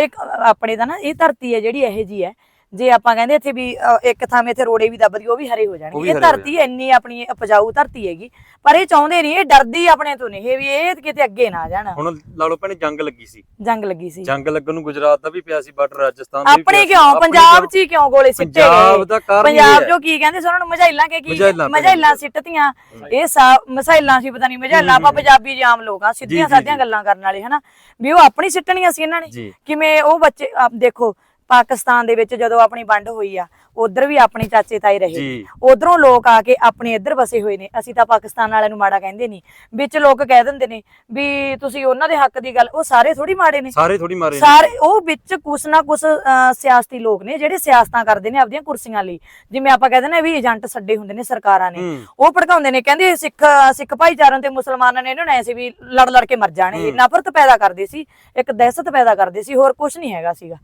ਆਪਣੇ ਦਾ ਨਾ ਇਹ ਧਰਤੀ ਹੈ ਜਿਹੜੀ ਇਹੋ ਜੀ ਹੈ। ਜੇ ਆਪਾਂ ਕਹਿੰਦੇ ਇੱਥੇ ਵੀ ਇੱਕ ਥਾਂ ਇੱਥੇ ਰੋੜੇ ਵੀ ਦੱਬਦੀ ਉਹ ਵੀ ਹਰੇ ਹੋ ਜਾਣਗੇ। ਇਹ ਧਰਤੀ ਇੰਨੀ ਆਪਣੀ ਉਪਜਾਊ ਧਰਤੀ ਹੈਗੀ। ਪਰ ਇਹ ਚਾਹੁੰਦੇ ਨਹੀਂ ਇਹ ਡਰਦੀ ਆਪਣੇ ਤੋਂ ਨਹੀਂ ਇਹ ਵੀ ਇਹ ਕਿਤੇ ਅੱਗੇ ਨਾ ਜਾਣ। ਹੁਣ ਲਾ ਲਓ ਭੈਣੇ ਜੰਗ ਲੱਗੀ ਸੀ। ਜੰਗ ਲੱਗੀ ਸੀ। ਜੰਗ ਲੱਗਣ ਨੂੰ ਗੁਜਰਾਤ ਦਾ ਵੀ ਪਿਆ ਸੀ ਬਾਰਡਰ ਰਾਜਸਥਾਨ ਦਾ ਵੀ ਆਪਣੇ। ਕਿਉਂ? ਪੰਜਾਬ? 'ਚ ਹੀ ਕਿਉਂ ਗੋਲੇ ਸਿੱਟੇ ਪੰਜਾਬ ਦਾ ਕਾਰਨ ਪੰਜਾਬ। ਜੋ ਕੀ ਕਹਿੰਦੇ ਸੀ ਉਹਨਾਂ ਨੂੰ ਮਝੈਲਾਂ ਕੇ ਕੀ। ਮਝੈਲਾਂ ਸਿੱਟਤੀਆਂ। ਇਹ ਸਾ ਮਝੈਲਾਂ ਸੀ ਪਤਾ ਨਹੀਂ ਮਝੈਲਾਂ ਆਪਾਂ ਪੰਜਾਬੀ ਜੀ ਆਮ ਲੋਕ ਆ ਸਿੱਧੀਆਂ ਸਾਧੀਆਂ। ਗੱਲਾਂ ਕਰਨ ਵਾਲੇ ਹਨਾ? ਵੀ ਉਹ ਆਪਣੀ ਸਿੱਟਣੀਆਂ ਸੀ ਇਹਨਾਂ ਨੇ। ਕਿਵੇਂ ਉਹ ਬੱਚੇ ਆਪ ਦੇਖੋ ਪਾਕਿਸਤਾਨ ਦੇ ਵਿੱਚ ਜਦੋਂ ਆਪਣੀ ਵੰਡ ਹੋਈ ਆ ਉਧਰ ਵੀ ਆਪਣੇ ਚਾਚੇ ਤਾਏ ਰਹੇ। ਉਧਰੋਂ ਲੋਕ ਆ ਕੇ ਆਪਣੇ ਇੱਧਰ ਵਸੇ ਹੋਏ ਨੇ। ਅਸੀਂ ਤਾਂ ਪਾਕਿਸਤਾਨ ਵਾਲਿਆਂ ਨੂੰ ਮਾੜਾ ਕਹਿੰਦੇ ਨਹੀਂ ਵਿੱਚ ਲੋਕ ਕਹਿ ਦਿੰਦੇ ਨੇ ਵੀ ਤੁਸੀਂ ਉਹਨਾਂ ਦੇ ਹੱਕ ਦੀ ਗੱਲ ਉਹ ਸਾਰੇ ਥੋੜੀ ਮਾੜੇ ਨੇ। ਸਾਰੇ ਥੋੜੀ ਮਾਰੇ ਨੇ। ਸਾਰੇ ਉਹ ਵਿੱਚ ਕੁਛ ਨਾ ਕੁਛ ਸਿਆਸਤੀ ਲੋਕ ਨੇ ਜਿਹੜੇ ਸਿਆਸਤਾਂ ਕਰਦੇ ਨੇ ਆਪਦੀਆਂ ਕੁਰਸੀਆਂ ਲਈ। ਜਿਵੇਂ ਆਪਾਂ ਕਹਿੰਦੇ ਨੇ ਵੀ ਏਜੰਟ ਛੱਡੇ ਹੁੰਦੇ ਨੇ ਸਰਕਾਰਾਂ ਨੇ। ਉਹ ਭੜਕਾਉਂਦੇ ਨੇ ਕਹਿੰਦੇ ਸਿੱਖ ਸਿੱਖ ਭਾਈਚਾਰਿਆਂ ਤੇ ਮੁਸਲਮਾਨਾਂ ਨੇ ਇਹਨਾਂ ਨੂੰ ਐਸੇ ਵੀ ਲੜ ਲੜ ਕੇ ਮਰ ਜਾਣੇ। ਨਫ਼ਰਤ ਪੈਦਾ ਕਰਦੇ ਸੀ ਇੱਕ ਦਹਿਸ਼ਤ ਪੈਦਾ ਕਰਦੇ ਸੀ ਹੋਰ ਕੁਝ ਨਹੀਂ ਹੈਗਾ ਸੀਗਾ।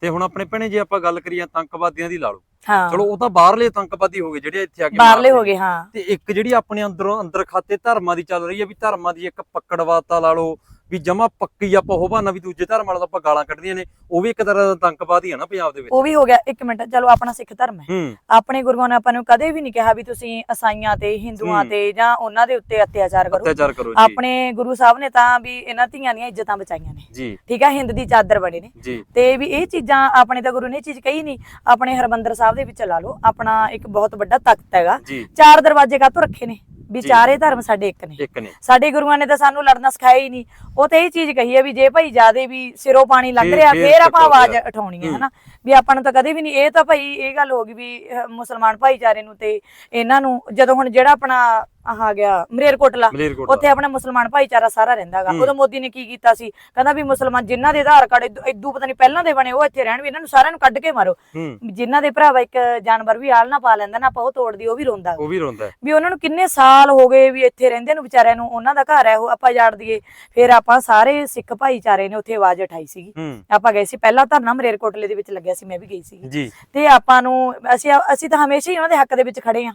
ਤੇ ਹੁਣ ਆਪਣੇ ਭੈਣੇ ਜੇ ਆਪਾਂ ਗੱਲ ਕਰੀਏ ਆਤੰਕਵਾਦੀਆਂ ਦੀ ਲਾ ਲਓ। ਹਾਂ। ਚਲੋ ਉਹ ਤਾਂ ਬਾਹਰਲੇ ਆਤੰਕਵਾਦੀ ਹੋ ਗਏ ਜਿਹੜੇ ਇੱਥੇ ਆ ਕੇ ਬਾਹਰਲੇ ਹੋ। ਗਏ ਹਾਂ। ਤੇ ਇੱਕ ਜਿਹੜੀ ਆਪਣੇ ਅੰਦਰੋਂ ਅੰਦਰ ਖਾਤੇ ਧਰਮਾਂ ਦੀ ਚੱਲ ਰਹੀ ਹੈ ਵੀ ਧਰਮਾਂ ਦੀ ਇੱਕ ਪਕੜਵਾਤਾ ਲਾ ਲਓ ਵੀ ਜਮਾ ਪੱਕੀ ਆਪਾਂ ਉਹ ਬਹਾਨਾ ਵੀ ਦੂਜੇ ਧਰਮ ਵਾਲਾ ਆਪਾਂ ਗਾਲਾਂ ਕੱਢਦੀਆਂ ਨੇ ਉਹ ਵੀ ਇੱਕ ਤਰ੍ਹਾਂ ਦਾ ਆਤੰਕਵਾਦ ਹੀ ਆ ਨਾ ਪੰਜਾਬ ਦੇ ਵਿੱਚ। ਉਹ ਵੀ ਹੋ ਗਿਆ ਇੱਕ ਮਿੰਟ ਚਲੋ ਆਪਣਾ ਸਿੱਖ ਧਰਮ ਹੈ। ਆਪਣੇ ਗੁਰੂਆਂ ਨੇ ਆਪਾਂ ਨੂੰ ਕਦੇ ਵੀ ਨਹੀਂ ਕਿਹਾ ਵੀ ਤੁਸੀਂ ਈਸਾਈਆਂ ਤੇ ਹਿੰਦੂਆਂ। ਤੇ ਜਾਂ ਉਹਨਾਂ ਦੇ ਉੱਤੇ ਅਤਿਆਚਾਰ ਕਰੋ। ਅਤਿਆਚਾਰ ਕਰੋ ਜੀ। ਆਪਣੇ ਗੁਰੂ ਸਾਹਿਬ ਨੇ ਤਾਂ ਵੀ ਇਹਨਾਂ ਧੀਆਂ ਦੀਆਂ ਇੱਜ਼ਤਾਂ ਬਚਾਈਆਂ ਨੇ। ਜੀ। ਠੀਕ ਹੈ ਹਿੰਦ ਦੀ ਚਾਦਰ ਬਣੇ ਨੇ। ਤੇ ਵੀ ਇਹ ਚੀਜ਼ਾਂ ਆਪਣੇ ਤਾਂ ਗੁਰੂ ਨੇ ਇਹ ਚੀਜ਼ ਕਹੀ ਨਹੀਂ ਆਪਣੇ ਹਰਮੰਦਰ ਸਾਹਿਬ ਦੇ ਵਿੱਚ ਲਾ ਲਓ ਆਪਣਾ ਇੱਕ ਬਹੁਤ ਵੱਡਾ ਤਖਤ ਹੈਗਾ। ਚਾਰ ਦਰਵਾਜ਼ੇ ਕਾਹਤੋਂ ਰੱਖੇ ਨੇ? ਵੀ। ਚਾਰੇ ਧਰਮ ਸਾਡੇ ਇੱਕ ਨੇ ਇੱਕ ਨੇ ਸਾਡੇ ਗੁਰੂਆਂ ਨੇ ਤਾਂ ਸਾਨੂੰ ਲੜਨਾ ਸਿਖਾਇਆ ਹੀ ਨਹੀਂ ਉਹ ਤਾਂ ਇਹ ਚੀਜ਼ ਕਹੀ ਹੈ ਵੀ ਜੇ ਭਾਈ ਜਿਆਦੇ ਵੀ ਸਿਰੋਂ ਪਾਣੀ ਲੱਗ ਰਿਹਾ ਫੇਰ ਆਪਾਂ ਆਵਾਜ਼। ਉਠਾਉਣੀ ਹੂੰ। ਹਨਾ ਵੀ ਆਪਾਂ ਨੂੰ ਤਾਂ ਕਦੇ ਵੀ ਨਹੀਂ ਇਹ ਤਾਂ ਭਾਈ ਇਹ ਗੱਲ ਹੋ ਗਈ ਵੀ ਅਹ, ਮੁਸਲਮਾਨ ਭਾਈਚਾਰੇ ਨੂੰ ਤੇ ਇਹਨਾਂ ਨੂੰ ਜਦੋਂ ਹੁਣ ਜਿਹੜਾ ਆਪਣਾ ਆਹ ਆ ਗਿਆ ਮਰੇਰਕੋਟਲਾ ਮਲੇਰਕੋਟਲਾ। ਉੱਥੇ ਆਪਣਾ ਮੁਸਲਮਾਨ ਭਾਈਚਾਰਾ ਸਾਰਾ ਰਹਿੰਦਾਗਾ ਹੂੰ। ਉਦੋਂ ਮੋਦੀ ਨੇ ਕੀ ਕੀਤਾ ਸੀ? ਕਹਿੰਦਾ ਵੀ ਮੁਸਲਮਾਨ ਜਿਨ੍ਹਾਂ ਦੇ ਆਧਾਰ ਕਾਰਡ ਇਦੋਂ- ਇਦੋਂ ਪਤਾ ਨਹੀਂ ਪਹਿਲਾਂ ਦੇ ਬਣੇ ਉਹ ਇੱਥੇ ਰਹਿਣ ਵੀ ਇਹਨਾਂ ਨੂੰ ਸਾਰਿਆਂ ਨੂੰ ਕੱਢ ਕੇ ਮਾਰੋ। ਹੂੰ। ਜਿਨ੍ਹਾਂ ਦੇ ਭਰਾਵਾ ਇੱਕ ਜਾਨਵਰ ਵੀ ਆਲ ਨਾ ਪਾ ਲੈਂਦਾ ਨਾ ਆਪਾਂ ਉਹ ਤੋੜਦੀ ਉਹ ਵੀ ਰੋਂਦਾ ਉਹ ਵੀ ਰੋਂਦਾ। ਹੈ। ਵੀ ਉਹਨਾਂ ਨੂੰ ਕਿੰਨੇ ਸਾਲ ਹੋ ਗਏ ਵੀ ਇੱਥੇ ਰਹਿੰਦੇ ਨੂੰ ਵਿਚਾਰਿਆਂ ਨੂੰ ਉਹਨਾਂ ਦਾ ਘਰ ਹੈ ਉਹ ਆਪਾਂ ਜਾੜ ਦਈਏ। ਫਿਰ ਆਪਾਂ ਸਾਰੇ ਸਿੱਖ ਭਾਈਚਾਰੇ ਨੇ ਉੱਥੇ ਆਵਾਜ਼ ਉਠਾਈ ਸੀਗੀ। ਹੂੰ। ਆਪਾਂ ਗਏ ਸੀ ਪਹਿਲਾ ਧਰਨਾ ਮਰੇਰਕੋਟਲੇ ਦੇ ਵਿੱਚ ਲੱਗਿਆ ਸੀ ਮੈਂ ਵੀ ਗਈ ਸੀ ਜੀ। ਤੇ ਆਪਾਂ ਨੂੰ ਅਸੀਂ ਅਸੀਂ ਤਾਂ ਹਮੇਸ਼ਾ ਹੀ ਉਹਨਾਂ ਦੇ ਹੱਕ ਦੇ ਵਿੱਚ ਖੜੇ ਆ।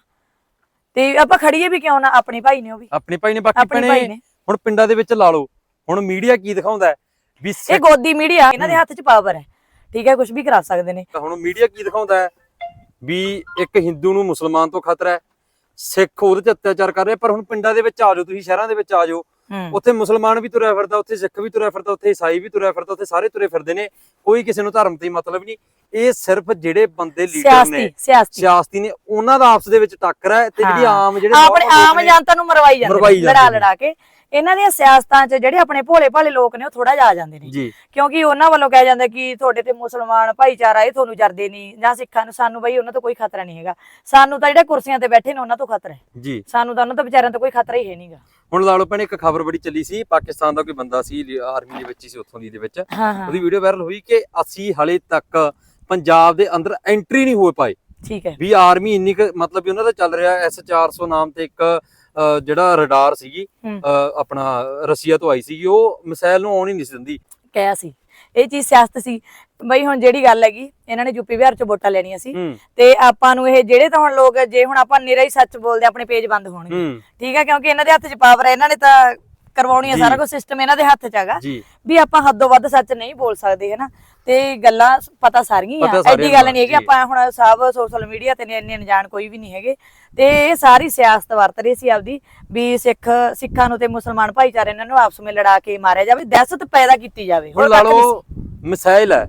ਤੇ ਆਪਾਂ ਖੜੀਏ ਵੀ ਕਿਉਂ ਨਾ ਆਪਣੇ ਭਾਈ ਨੇ ਉਹ ਵੀ। ਆਪਣੇ ਭਾਈ ਨੇ ਬਾਕੀ ਭੈਣੇ ਨੇ। ਹੁਣ ਪਿੰਡਾਂ ਦੇ ਵਿੱਚ ਲਾ ਲਓ। ਹੁਣ ਮੀਡੀਆ ਕੀ ਦਿਖਾਉਂਦਾ ਵੀ ਇਹ ਗੋਦੀ ਮੀਡੀਆ ਇਹਨਾਂ ਦੇ ਹੱਥ 'ਚ ਪਾਵਰ ਹੈ। ਠੀਕ ਹੈ ਕੁਝ ਵੀ ਕਰਾ ਸਕਦੇ ਨੇ। ਹੁਣ ਮੀਡੀਆ ਕੀ ਦਿਖਾਉਂਦਾ ਵੀ ਇੱਕ ਹਿੰਦੂ ਨੂੰ ਮੁਸਲਮਾਨ ਤੋਂ ਖਤਰਾ ਹੈ। ਸਿੱਖ ਉਹਦੇ ਤੇ ਅਤਿਆਚਾਰ ਕਰ ਰਹੇ ਪਰ ਹੁਣ ਪਿੰਡਾਂ ਦੇ ਵਿੱਚ ਆ ਜਾਓ ਤੁਸੀਂ ਸ਼ਹਿਰਾਂ ਦੇ ਵਿੱਚ ਆ ਜਾਓ। ਉੱਥੇ ਮੁਸਲਮਾਨ ਵੀ ਤੁਰਿਆ ਫਿਰਦਾ ਉੱਥੇ ਸਿੱਖ ਵੀ ਤੁਰਿਆ ਫਿਰਦਾ ਉੱਥੇ ਈਸਾਈ ਵੀ ਤੁਰਿਆ ਫਿਰਦਾ ਉੱਥੇ ਸਾਰੇ ਤੁਰੇ ਫਿਰਦੇ ਨੇ। ਕੋਈ ਕਿਸੇ ਨੂੰ ਧਰਮ ਤੇ ਮਤਲਬ ਨਹੀਂ। ਇਹ ਸਿਰਫ ਜਿਹੜੇ ਬੰਦੇ ਲੀਡਰ ਨੇ ਸਿਆਸਤੀ ਸਿਆਸਤੀ। ਨੇ ਉਹਨਾਂ ਦਾ ਆਪਸ ਦੇ ਵਿੱਚ ਟੱਕਰ ਹੈ ਤੇ ਜਿਹੜੀ। ਆਮ ਜਿਹੜੇ ਆਪਣੇ ਆਮ ਜਨਤਾ ਨੂੰ ਮਰਵਾਈ ਜਾਂਦੇ ਲੜਾ। ਲੜਾ ਕੇ। ਇਹਨਾਂ ਦੀਆਂ ਸਿਆਸਤਾਂ 'ਚ ਜਿਹੜੇ ਆਪਣੇ ਭੋਲੇ ਭਾਲੇ ਲੋਕ ਨੇ ਉਹ ਥੋੜਾ ਆ ਜਾਂਦੇ ਨੇ। ਜੀ। ਕਿਉਂਕਿ ਉਹਨਾਂ ਵੱਲੋਂ ਕਿਹਾ ਜਾਂਦਾ ਕਿ ਤੁਹਾਡੇ ਤੇ ਮੁਸਲਮਾਨ ਭਾਈਚਾਰਾ ਇਹ ਤੁਹਾਨੂੰ ਜਰਦੇ ਨਹੀਂ। ਜਾਂ ਸਿੱਖਾਂ ਨੂੰ ਸਾਨੂੰ ਬਈ ਉਹਨਾਂ ਤੋਂ ਕੋਈ ਖਤਰਾ ਨਹੀਂ ਹੈਗਾ। ਸਾਨੂੰ ਤਾਂ ਜਿਹੜੇ ਕੁਰਸੀਆਂ ਤੇ ਬੈਠੇ ਨੇ ਉਹਨਾਂ ਤੋਂ ਖਤਰਾ ਹੈ। ਜੀ। ਸਾਨੂੰ ਤਾਂ ਉਹਨਾਂ ਤੋਂ ਵਿਚਾਰਿਆਂ ਤੋਂ ਕੋਈ ਖਤਰਾ ਹੀ ਹੈ ਨਹੀਂਗਾ ਹੁਣ ਲਾ ਲਓ ਭੈਣੇ ਇੱਕ ਖਬਰ ਬੜੀ ਚੱਲੀ ਸੀ ਪਾਕਿਸਤਾਨ ਦਾ ਕੋਈ ਬੰਦਾ ਸੀ ਆਰਮੀ ਦੇ ਵਿੱਚ ਹੀ ਸੀ ਉੱਥੋਂ ਦੀ ਦੇ ਵਿੱਚ। ਉਹਦੀ ਵੀਡੀਓ ਵਾਇਰਲ ਹੋਈ ਕਿ ਅਸੀਂ ਹਲੇ ਤੱਕ ਪੰਜਾਬ ਦੇ ਅੰਦਰ ਐਂਟਰੀ ਨਹੀਂ ਹੋ ਪਾਏ। ਠੀਕ ਹੈ। ਵੀ ਆਰਮੀ ਇੰਨੀ ਕੁ ਮਤਲਬ ਵੀ ਉਹਨਾਂ ਦਾ ਚੱਲ ਰਿਹਾ ਐਸ 400 ਨਾਮ ਤੇ ਇੱਕ ਜਿਹੜਾ ਰਡਾਰ ਸੀਗੀ ਆਪਣਾ ਰਸ਼ੀਆ ਤੋਂ ਆਈ ਸੀਗੀ ਉਹ ਮਿਸਾਈਲ ਨੂੰ ਆਉਣ ਹੀ ਨਹੀਂ ਸੀ ਦਿੰਦੀ। ਕਿਹਾ ਸੀ। ਇਹ ਚੀਜ਼ ਸਿਆਸਤ ਸੀ। ਬਈ ਹੁਣ ਜਿਹੜੀ ਗੱਲ ਹੈਗੀ ਇਹਨਾਂ ਨੇ ਯੂਪੀ ਬਿਹਾਰ ਚ ਵੋਟਾਂ ਲੈਣੀਆਂ ਸੀ। ਹੂੰ। ਤੇ ਆਪਾਂ ਨੂੰ ਇਹ ਜਿਹੜੇ ਤਾਂ ਹੁਣ ਲੋਕ ਜੇ ਹੁਣ ਆਪਾਂ ਨਿਰਾ ਹੀ ਸੱਚ ਬੋਲਦੇ ਆਪਣੇ ਪੇਜ ਬੰਦ ਹੋਣਗੇ। ਹੂੰ। ਠੀਕ ਹੈ ਕਿਉਂਕਿ ਇਹਨਾਂ ਦੇ ਹੱਥ 'ਚ ਪਾਵਰ ਹੈ ਇਹਨਾਂ ਨੇ ਤਾਂ ਕਰਵਾਉਣੀ ਹੈ। ਸਾਰਾ ਕੁਝ ਸਿਸਟਮ ਇਹਨਾਂ ਦੇ ਹੱਥ 'ਚ ਹੈਗਾ ਵੀ ਆਪਾਂ ਹੱਦੋਂ ਵੱਧ ਸੱਚ ਨਹੀਂ ਬੋਲ ਸਕਦੇ ਹਨਾ? ਤੇ ਗੱਲਾਂ ਪਤਾ ਸਾਰੀਆਂ ਹੀ ਪਤਾ ਆ ਸਾਰੀਆਂ ਐਡੀ ਗੱਲ ਨਹੀਂ ਹੈ ਕਿ ਜੀ। ਆਪਾਂ ਹੁਣ ਸਭ ਸੋਸ਼ਲ ਮੀਡੀਆ ਤੇ ਇੰਨੇ ਅਣਜਾਣ ਕੋਈ ਵੀ ਨਹੀਂ ਹੈਗੇ। ਤੇ ਇਹ ਸਾਰੀ ਸਿਆਸਤ ਵਰਤ ਰਹੀ ਸੀ ਆਪਦੀ ਵੀ ਸਿੱਖ ਸਿੱਖਾਂ ਨੂੰ ਤੇ ਮੁਸਲਮਾਨ ਭਾਈਚਾਰੇ ਇਹਨਾਂ ਨੂੰ ਆਪਸ ਵਿੱਚ ਲੜਾ ਕੇ ਮਾਰਿਆ ਜਾਵੇ ਦਹਿਸ਼ਤ ਪੈਦਾ ਕੀਤੀ ਜਾਵੇ। ਹੁਣ ਲਾ ਲਓ ਮਿਸਾਈਲ ਹੈ।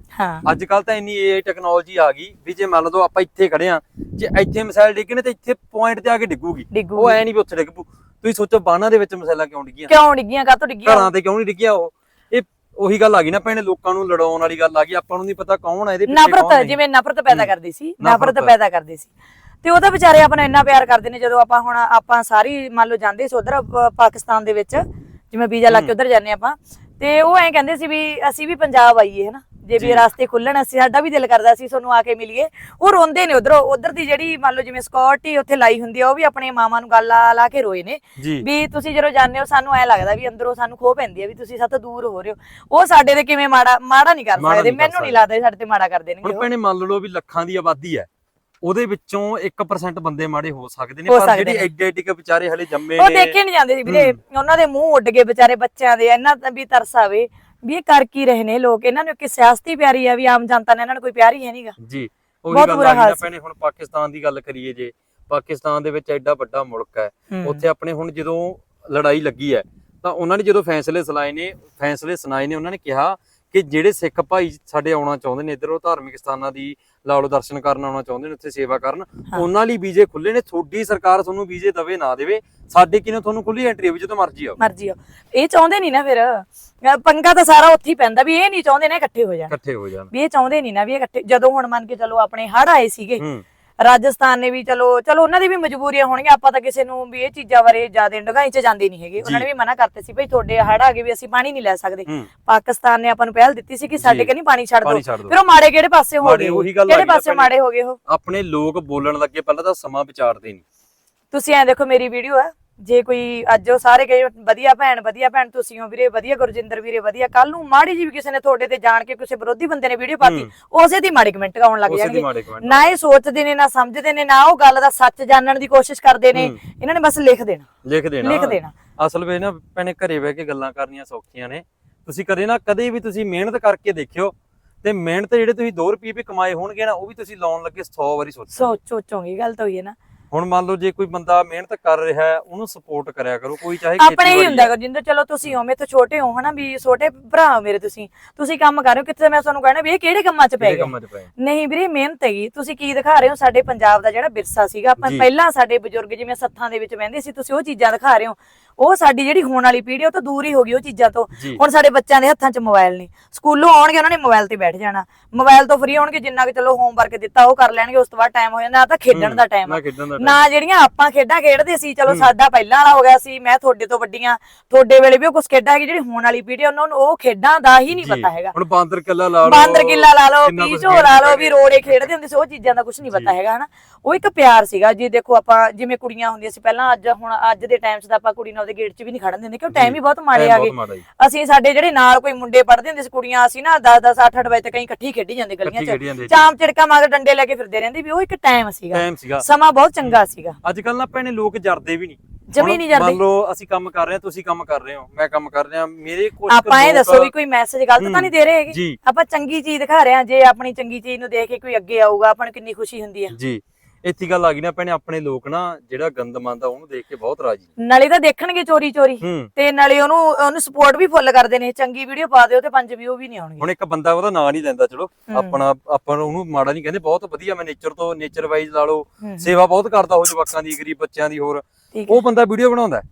ਅੱਜ ਕੱਲ ਤਾਂ ਇੰਨੀ ਏ ਟੈਕਨੋਲੋਜੀ ਆ ਗਈ ਵੀ ਜੇ ਮੰਨ ਲਓ ਆਪਾਂ ਇੱਥੇ ਖੜੇ ਆ ਜੇ ਇੱਥੇ ਮਿਸਾਈਲ ਡਿੱਗੇ ਨੇ ਤੇ ਇੱਥੇ ਪੁਆਇੰਟ ਤੇ ਆ ਕੇ ਡਿੱਗੂਗੀ। ਡਿੱਗੂਗੀ। ਉਹ ਐ ਨਹੀਂ ਵੀ ਉੱਥੇ ਡਿੱਗ। ਪੂ ਤੁਸੀਂ ਸੋਚੋ ਬਾਣਾ ਦੇ ਵਿੱਚ ਮਿਸਾਈਲਾਂ ਕਿਉਂ ਡਿੱਗੀਆਂ? ਕਿਉਂ ਡਿੱਗੀਆਂ? ਕਾਤੋਂ ਡਿੱਗੀਆਂ? ਘਰਾਂ ਤੇ ਕਿਉਂ ਨਹੀਂ ਡਿੱਗੀਆਂ ਉਹ? ਉਹੀ ਗੱਲ ਆ ਗਈ ਨਾ ਭੈਣੇ ਲੋਕਾਂ ਨੂੰ ਲੜਾਉਣ ਵਾਲੀ ਗੱਲ ਆ ਗਈ ਆਪਾਂ ਨੂੰ ਨਹੀਂ ਪਤਾ ਕੌਣ ਆ ਇਹਦੇ ਪਿੱਛੇ ਕੌਣ ਨਫ਼ਰਤ ਨਹੀਂ ਜਿਵੇਂ ਨਫ਼ਰਤ ਪੈਦਾ। ਕਰਦੇ ਸੀ ਨਫ਼ਰਤ। ਨਫ਼ਰਤ ਪੈਦਾ ਕਰਦੇ ਸੀ ਤੇ ਉਹਦਾ ਵਿਚਾਰੇ ਆਪਣਾ ਇੰਨਾ ਪਿਆਰ ਕਰਦੇ ਨੇ ਜਦੋਂ ਆਪਾਂ ਹੁਣ ਆਪਾਂ ਸਾਰੀ ਮੰਨ ਲਓ ਜਾਂਦੇ ਸੀ ਉਧਰ ਪਾਕਿਸਤਾਨ ਦੇ ਵਿੱਚ ਜਿਵੇਂ ਵੀਜ਼ਾ ਲਾ ਕੇ। ਉਧਰ ਜਾਂਦੇ ਆਪਾਂ ਤੇ ਉਹ ਐਂ ਕਹਿੰਦੇ ਸੀ ਵੀ ਅਸੀਂ ਵੀ ਪੰਜਾਬ ਆਈਏ ਹਨਾ ਜੇ। ਵੀ ਰਸਤੇ ਖੁੱਲਣ ਅਸੀਂ ਸਾਡਾ ਵੀ ਦਿਲ ਕਰਦਾ ਸੀ ਤੁਹਾਨੂੰ ਆ ਕੇ ਮਿਲੀਏ। ਉਹ ਰੋਂਦੇ ਨੇ ਉਧਰੋਂ ਉਧਰ ਦੀ ਜਿਹੜੀ ਮੰਨ ਲਓ ਜਿਵੇਂ ਸਕਿਉਰਟੀ ਉੱਥੇ ਲਾਈ ਹੁੰਦੀ ਆ ਉਹ ਵੀ ਆਪਣੇ ਮਾਵਾਂ ਨੂੰ ਗੱਲ ਲਾ ਲਾ ਕੇ ਰੋਏ ਨੇ। ਵੀ ਤੁਸੀਂ ਜਦੋਂ ਜਾਂਦੇ ਹੋ ਸਾਨੂੰ ਐ ਲੱਗਦਾ ਵੀ ਅੰਦਰੋਂ ਸਾਨੂੰ ਖੋ ਪੈਂਦੀ ਆ ਵੀ ਤੁਸੀਂ ਸਾਤੋਂ ਦੂਰ ਹੋ ਰਹੇ ਹੋ। ਉਹ ਸਾਡੇ ਤੇ ਕਿਵੇਂ ਮਾੜਾ ਮਾੜਾ ਨਹੀਂ ਕਰ ਸਕਦੇ ਮੈਨੂੰ ਨਹੀਂ ਲੱਗਦਾ ਸਾਡੇ ਤੇ ਮਾੜਾ ਕਰ ਦੇਣਗੇ ਹੁਣ ਉਹ। ਭੈਣੇ ਮੰਨ ਲਓ ਵੀ ਲੱਖਾਂ ਦੀ ਆਬਾਦੀ ਹੈ ਉਹਦੇ ਵਿੱਚੋਂ 1% ਬੰਦੇ ਮਾੜੇ ਹੋ ਸਕਦੇ ਨੇ ਪਰ ਜਿਹੜੇ ਨੇ। ਐਡੇ ਐਡੇ ਕੇ ਵਿਚਾਰੇ ਹਲੇ ਜੰਮੇ ਉਹ ਨੇ। ਦੇਖੇ ਨਹੀਂ ਜਾਂਦੇ ਸੀ ਵੀਰੇ ਉਹਨਾਂ ਦੇ ਮੂੰਹ ਉੱਡ ਗਏ ਵਿਚਾਰੇ ਬੱਚਿਆਂ ਦੇ ਇਹਨਾਂ ਵੀ ਤਰਸ ਆਵੇ। ਵੀ ਇਹ ਕਰ ਕੀ ਰਹੇ ਨੇ ਲੋਕ ਇਹਨਾਂ ਨੂੰ ਕਿ ਸਿਆਸਤੀ ਪਿਆਰੀ ਆ ਵੀ ਆਮ ਜਨਤਾ ਨੇ ਇਹਨਾਂ ਨੂੰ ਕੋਈ ਪਿਆਰੀ ਹੈ ਨਹੀਂਗਾ ਜੀ ਉਹੀ ਗੱਲ ਆ ਗਈ। ਭੈਣੇ ਹੁਣ ਪਾਕਿਸਤਾਨ ਦੀ ਗੱਲ ਕਰੀਏ ਜੇ ਪਾਕਿਸਤਾਨ ਦੇ ਵਿੱਚ ਐਡਾ ਵੱਡਾ ਮੁਲਕ ਹੈ ਹੂੰ। ਉੱਥੇ ਆਪਣੇ ਹੁਣ ਜਦੋਂ ਲੜਾਈ ਲੱਗੀ ਹੈ ਤਾਂ ਉਹਨਾਂ ਨੇ ਜਦੋਂ ਫੈਸਲੇ ਸੁਣਾਏ ਨੇ ਫੈਸਲੇ ਸੁਣਾਏ ਨੇ ਉਹਨਾਂ ਨੇ ਕਿਹਾ ਕਿ ਜਿਹੜੇ ਸਿੱਖ ਭਾਈ ਸਾਡੇ ਆਉਣਾ ਚਾਹੁੰਦੇ ਨੇ ਇੱਧਰੋਂ ਧਾਰਮਿਕ ਸਥਾਨਾਂ ਦੀ ਲਾਲੋ ਦਰਸ਼ਨ ਕਰਨ ਆਉਣਾ ਚਾਹੁੰਦੇ ਨੇ ਉੱਥੇ ਸੇਵਾ ਕਰਨ। ਉਹਨਾਂ ਲਈ ਵੀਜ਼ੇ ਖੁੱਲੇ ਨੇ ਤੁਹਾਡੀ ਸਰਕਾਰ ਤੁਹਾਨੂੰ ਵੀਜ਼ੇ ਦਵੇ ਨਾ ਦੇਵੇ ਸਾਡੇ ਕਿਨੇ ਤੁਹਾਨੂੰ ਖੁੱਲੀ ਐਂਟਰੀ ਹੈ ਵੀ ਜਦੋਂ ਮਰਜ਼ੀ ਆਓ। ਮਰਜ਼ੀ ਆ ਇਹ ਚਾਹੁੰਦੇ ਨਹੀਂ ਨਾ ਫਿਰ ਪੰਗਾ ਤਾਂ ਸਾਰਾ ਉੱਥੇ ਹੀ ਪੈਂਦਾ ਵੀ ਇਹ ਨਹੀਂ ਚਾਹੁੰਦੇ ਨੇ ਇਕੱਠੇ ਹੋ ਜਾਣ। ਇਕੱਠੇ ਹੋ ਜਾਣ। ਵੀ ਇਹ ਚਾਹੁੰਦੇ ਨਹੀਂ ਨਾ ਵੀ ਇਹ ਇਕੱਠੇ ਜਦੋਂ ਹੁਣ ਮੰਨ ਕੇ ਚਲੋ ਆਪਣੇ ਹੜ ਆਏ ਸੀਗੇ ਰਾਜਸਥਾਨ ਨੇ ਵੀ ਚਲੋ ਚਲੋ ਉਹਨਾਂ ਦੀ ਵੀ ਮਜਬੂਰੀਆਂ ਹੋਣਗੀਆਂ ਆਪਾਂ ਤਾਂ ਕਿਸੇ ਨੂੰ ਵੀ ਇਹ ਚੀਜ਼ਾਂ ਬਾਰੇ ਜ਼ਿਆਦਾ ਡਗਾਈ ਚ ਜਾਂਦੇ ਨਹੀਂ ਹੈਗੇ। ਉਹਨਾਂ ਨੇ ਵੀ ਮਨਾ ਕਰਤੇ ਸੀ ਭਈ ਤੁਹਾਡੇ ਹੜ ਆ ਗਏ ਵੀ ਅਸੀਂ ਪਾਣੀ ਨਹੀਂ ਲੈ ਸਕਦੇ। ਪਾਕਿਸਤਾਨ ਨੇ ਆਪਾਂ ਨੂੰ ਪਹਿਲ ਦਿੱਤੀ ਸੀ ਕਿ ਸਾਡੇ ਜੀ। ਕਿ ਨਹੀਂ ਪਾਣੀ ਛੱਡ ਦਿਓ। ਫਿਰ ਉਹ ਮਾੜੇ ਕਿਹੜੇ ਪਾਸੇ ਹੋ ਗਏ? ਕਿਹੜੇ ਪਾਸੇ। ਮਾੜੇ ਹੋ ਗਏ ਉਹ? ਆਪਣੇ ਲੋਕ ਬੋਲਣ ਲੱਗੇ ਪਹਿਲਾਂ ਤਾਂ ਸਮਾਂ ਵਿਚਾਰਦੇ ਨਹੀਂ। ਤੁਸੀਂ ਐ ਦੇਖੋ ਮੇਰੀ ਵੀਡੀਓ ਆ। ਜੇ ਕੋਈ ਅੱਜ ਉਹ ਸਾਰੇ ਕਹੇ ਵਧੀਆ ਭੈਣ ਵਧੀਆ ਭੈਣ ਤੁਸੀਂ ਹੋ ਵੀਰੇ ਵਧੀਆ ਗੁਰਜਿੰਦਰ ਵੀਰੇ ਵਧੀਆ। ਕੱਲ ਨੂੰ ਮਾੜੀ ਜੀ ਵੀ ਕਿਸੇ ਨੇ ਤੁਹਾਡੇ ਤੇ ਜਾਣ ਕੇ ਕਿਸੇ ਵਿਰੋਧੀ ਬੰਦੇ ਨੇ ਵੀਡੀਓ ਪਾਤੀ ਉਸੇ ਦੀ ਮਾੜੀ ਕਮੈਂਟ ਆਉਣ ਲੱਗ ਜਾਣਗੇ ਨਾ ਇਹ ਸੋਚਦੇ ਨੇ ਨਾ ਸਮਝਦੇ ਨੇ ਨਾ ਉਹ ਗੱਲ ਦਾ ਸੱਚ ਜਾਣਨ ਦੀ ਕੋਸ਼ਿਸ਼ ਕਰਦੇ ਨੇ। ਇਹਨਾਂ ਨੇ ਬਸ ਲਿਖ ਦੇਣਾ। ਲਿਖ ਦੇਣਾ। ਲਿਖ ਦੇਣਾ। ਅਸਲ ਵਿੱਚ ਨਾ ਭੈਣੇ ਘਰੇ ਬਹਿ ਕੇ ਗੱਲਾਂ ਕਰਨੀਆਂ ਸੌਖੀਆਂ ਨੇ। ਤੁਸੀਂ ਕਦੇ ਨਾ ਕਦੇ ਵੀ ਤੁਸੀਂ ਮਿਹਨਤ ਕਰਕੇ ਦੇਖਿਓ ਤੇ ਮਿਹਨਤ ਜਿਹੜੇ ਤੁਸੀਂ 2 ਰੁਪਏ ਵੀ ਕਮਾਏ ਹੋਣਗੇ ਨਾ ਉਹ ਵੀ ਤੁਸੀਂ ਲਾਉਣ ਲੱਗੇ 100 ਵਾਰੀ ਸੋਚੋ। ਸੋਚ ਸੋਚੋਗੇ ਗੱਲ ਤਾਂ ਹੋਈ ਹੈ ਨਾ। ਹੁਣ ਮੰਨ ਲਓ ਜੇ ਕੋਈ ਬੰਦਾ ਮਿਹਨਤ ਕਰ ਰਿਹਾ ਹੈ ਉਹਨੂੰ ਸਪੋਰਟ ਕਰਿਆ ਕਰੋ ਕੋਈ ਚਾਹੇ ਆਪਣੇ ਹੀ ਹੁੰਦਾ। ਗੁਰਜਿੰਦਰ ਚਲੋ ਤੁਸੀਂ ਹੋ ਮੇਰੇ ਤੋਂ ਛੋਟੇ ਹੋ ਹਨਾ ਵੀ ਛੋਟੇ ਭਰਾ ਹੋ ਮੇਰੇ ਤੁਸੀਂ ਤੁਸੀਂ ਕੰਮ ਕਰ ਰਹੇ ਹੋ ਕਿੱਥੇ ਮੈਂ ਤੁਹਾਨੂੰ ਕਹਿਣਾ ਵੀ ਇਹ ਕਿਹੜੇ ਕੰਮਾਂ 'ਚ ਪੈ ਗਏ ਨਹੀਂ ਵੀਰੇ ਮਿਹਨਤ ਹੈਗੀ ਤੁਸੀਂ ਕੀ ਦਿਖਾ ਰਹੇ ਹੋ ਸਾਡੇ ਪੰਜਾਬ ਦਾ ਜਿਹੜਾ ਵਿਰਸਾ ਸੀਗਾ ਆਪਾਂ। ਪਹਿਲਾਂ ਸਾਡੇ ਬਜ਼ੁਰਗ ਜਿਵੇਂ ਸੱਥਾਂ ਦੇ ਵਿੱਚ ਬਹਿੰਦੇ ਸੀ ਤੁਸੀਂ ਉਹ ਚੀਜ਼ਾਂ ਦਿਖਾ ਰਹੇ ਹੋ ਉਹ ਸਾਡੀ ਜਿਹੜੀ ਹੋਣ ਵਾਲੀ ਪੀੜ੍ਹੀ ਉਹ ਤਾਂ ਦੂਰ ਹੀ ਹੋ ਗਈ ਉਹ ਚੀਜ਼ਾਂ ਤੋਂ। ਜੀ। ਹੁਣ ਸਾਡੇ ਬੱਚਿਆਂ ਦੇ ਹੱਥਾਂ 'ਚ ਮੋਬਾਈਲ ਨੇ ਸਕੂਲੋਂ ਆਉਣਗੇ ਉਹਨਾਂ ਨੇ ਮੋਬਾਈਲ ਤੇ ਬੈਠ ਜਾਣਾ। ਮੋਬਾਈਲ ਤੋਂ ਫ੍ਰੀ ਹੋਣਗੇ ਜਿੰਨਾ ਕਿ ਚਲੋ ਹੋਮਵਰਕ ਦਿੱਤਾ ਉਹ ਕਰ ਲੈਣਗੇ ਉਸ ਤੋਂ ਬਾਅਦ ਟਾਈਮ ਹੋ ਜਾਂਦਾ ਆ ਤਾਂ ਖੇਡਣ ਦਾ ਟਾਈਮ ਨਾ ਖੇਡਣ ਦਾ ਨਾ ਜਿਹੜੀਆਂ ਆਪਾਂ ਖੇਡਾਂ ਖੇਡਦੇ ਸੀ ਚਲੋ ਸਾਡਾ ਪਹਿਲਾਂ ਵਾਲਾ ਹੋ ਗਿਆ ਸੀ ਮੈਂ ਤੁਹਾਡੇ ਤੋਂ ਵੱਡੀਆਂ। ਤੁਹਾਡੇ ਵੇਲੇ ਵੀ ਉਹ ਕੁਝ ਖੇਡਾਂ ਹੈਗੀ ਜਿਹੜੀ ਹੋਣ ਵਾਲੀ ਪੀੜ੍ਹੀ ਆ, ਉਹਨਾਂ ਨੂੰ ਉਹ ਖੇਡਾਂ ਦਾ ਹੀ ਨਹੀਂ। ਪਤਾ ਹੈਗਾ। ਹੁਣ ਬਾਂਦਰ ਕਿੱਲਾ ਲਾ ਲਓ ਬਾਂਦਰ ਕਿੱਲਾ ਲਾ ਲਓ ਕਿੰਨਾ ਕੁਛ ਪੀਚੋ ਲਾ ਲਓ ਵੀ ਰੋੜੇ ਖੇਡਦੇ ਹੁੰਦੇ ਸੀ ਉਹ ਚੀਜ਼ਾਂ ਦਾ ਕੁਝ ਨਹੀਂ ਪਤਾ ਹੈਗਾ ਹਨਾ। ਉਹ ਇੱਕ ਪਿਆਰ ਸੀਗਾ ਜੀ ਦੇਖੋ ਆਪਾਂ ਜਿਵੇਂ ਕੁੜੀਆਂ ਹੁੰਦੀਆਂ ਸੀ ਪਹਿਲਾਂ ਅੱਜ ਹੁਣ ਅੱਜ ਦੇ ਟਾਈਮ 'ਚ ਤਾਂ ਆਪਾਂ ਕੁੜੀ ਨਾਲ ਉਹਦੇ ਗੇਟ 'ਚ ਵੀ ਨਹੀਂ ਖੜਨ ਦਿੰਦੇ ਕਿਉਂ? ਟਾਈਮ ਹੀ ਬਹੁਤ ਮਾੜੇ ਆ ਗਏ। ਅਸੀਂ ਸਾਡੇ ਜਿਹੜੇ ਨਾਲ ਕੋਈ ਮੁੰਡੇ ਪੜ੍ਹਦੇ ਹੁੰਦੇ ਸੀ ਕੁੜੀਆਂ ਅਸੀਂ ਨਾ 10 10 8 8 ਵਜੇ ਤੱਕ ਕਈ ਇਕੱਠੀ ਖੇਡੀ ਜਾਂਦੇ ਗਲੀਆਂ ਜਾਂਦੇ 'ਚ। ਚਾਮ ਚਿੜਕਾ ਮਗਰ ਡੰਡੇ ਲੈ ਕੇ ਫਿਰਦੇ ਰਹਿੰਦੇ ਵੀ ਉਹ ਇੱਕ ਟਾਈਮ ਸੀਗਾ। ਸਮਾਂ ਬਹੁਤ ਚੰਗਾ ਸੀਗਾ। ਅੱਜ ਕੱਲ ਨਾ ਭੈਣੇ ਲੋਕ ਜਰਦੇ ਵੀ ਨਹੀਂ। ਜਮੀ ਨਹੀਂ ਜਰਦੇ। ਮੰਨ ਲਓ ਅਸੀਂ ਕੰਮ ਕਰ ਰਹੇ ਹਾਂ ਤੁਸੀਂ ਕੰਮ ਕਰ ਰਹੇ ਹੋ ਮੈਂ ਕੰਮ ਕਰ ਰਿਹਾ ਮੇਰੇ ਕੁਝ ਆਪਾਂ ਇਹ ਦੱਸੋ ਵੀ ਕੋਈ ਮੈਸੇਜ ਗਲਤ ਤਾਂ ਨਹੀਂ ਦੇ ਰਹੇ ਹੈਗੇ? ਆਪਾਂ ਚੰਗੀ ਚੀਜ਼ ਦਿਖਾ ਰਹੇ ਹਾਂ ਜੇ ਆਪਣੀ ਚੰਗੀ ਚੀਜ਼ ਨੂੰ ਦੇਖ ਕੇ ਕੋਈ ਅੱਗੇ ਆਊਗਾ ਆਪਾਂ ਨੂੰ ਕਿੰਨੀ ਖੁਸ਼ੀ ਹੁੰਦੀ ਹੈ ਜੀ। ਇੱਥੇ ਗੱਲ ਆ ਗਈ ਨਾ ਭੈਣੇ ਆਪਣੇ ਲੋਕ ਨਾ ਜਿਹੜਾ ਗੰਦ ਮੰਨਦਾ ਉਹਨੂੰ ਦੇਖ ਕੇ ਬਹੁਤ ਰਾਜੀ। ਨਾਲੇ ਤਾਂ ਦੇਖਣਗੇ ਚੋਰੀ ਚੋਰੀ। ਤੇ ਨਾਲੇ ਉਹਨੂੰ ਉਹਨੂੰ ਸਪੋਰਟ ਵੀ ਫੁੱਲ ਕਰਦੇ ਨੇ ਚੰਗੀ ਵੀਡੀਓ ਪਾ ਦਿਓ ਤੇ ਪੰਜ ਵਿਊ ਵੀ ਨਹੀਂ ਆਉਣਗੇ। ਹੁਣ ਇੱਕ ਬੰਦਾ ਉਹਦਾ ਨਾਂ ਨਹੀਂ ਲੈਂਦਾ ਚਲੋ। ਆਪਣਾ ਆਪਾਂ ਉਹਨੂੰ ਮਾੜਾ ਨਹੀਂ ਕਹਿੰਦੇ ਬਹੁਤ ਵਧੀਆ ਮੈਂ ਨੇਚਰ ਤੋਂ ਨੇਚਰ ਵਾਈਜ਼ ਲਾ ਲਓ। ਸੇਵਾ ਬਹੁਤ ਕਰਦਾ ਉਹ ਜਵਾਕਾਂ ਦੀ ਗਰੀਬ ਬੱਚਿਆਂ ਦੀ ਹੋਰ। ਉਹ ਬੰਦਾ ਵੀਡੀਓ ਬਣਾਉਂਦਾ।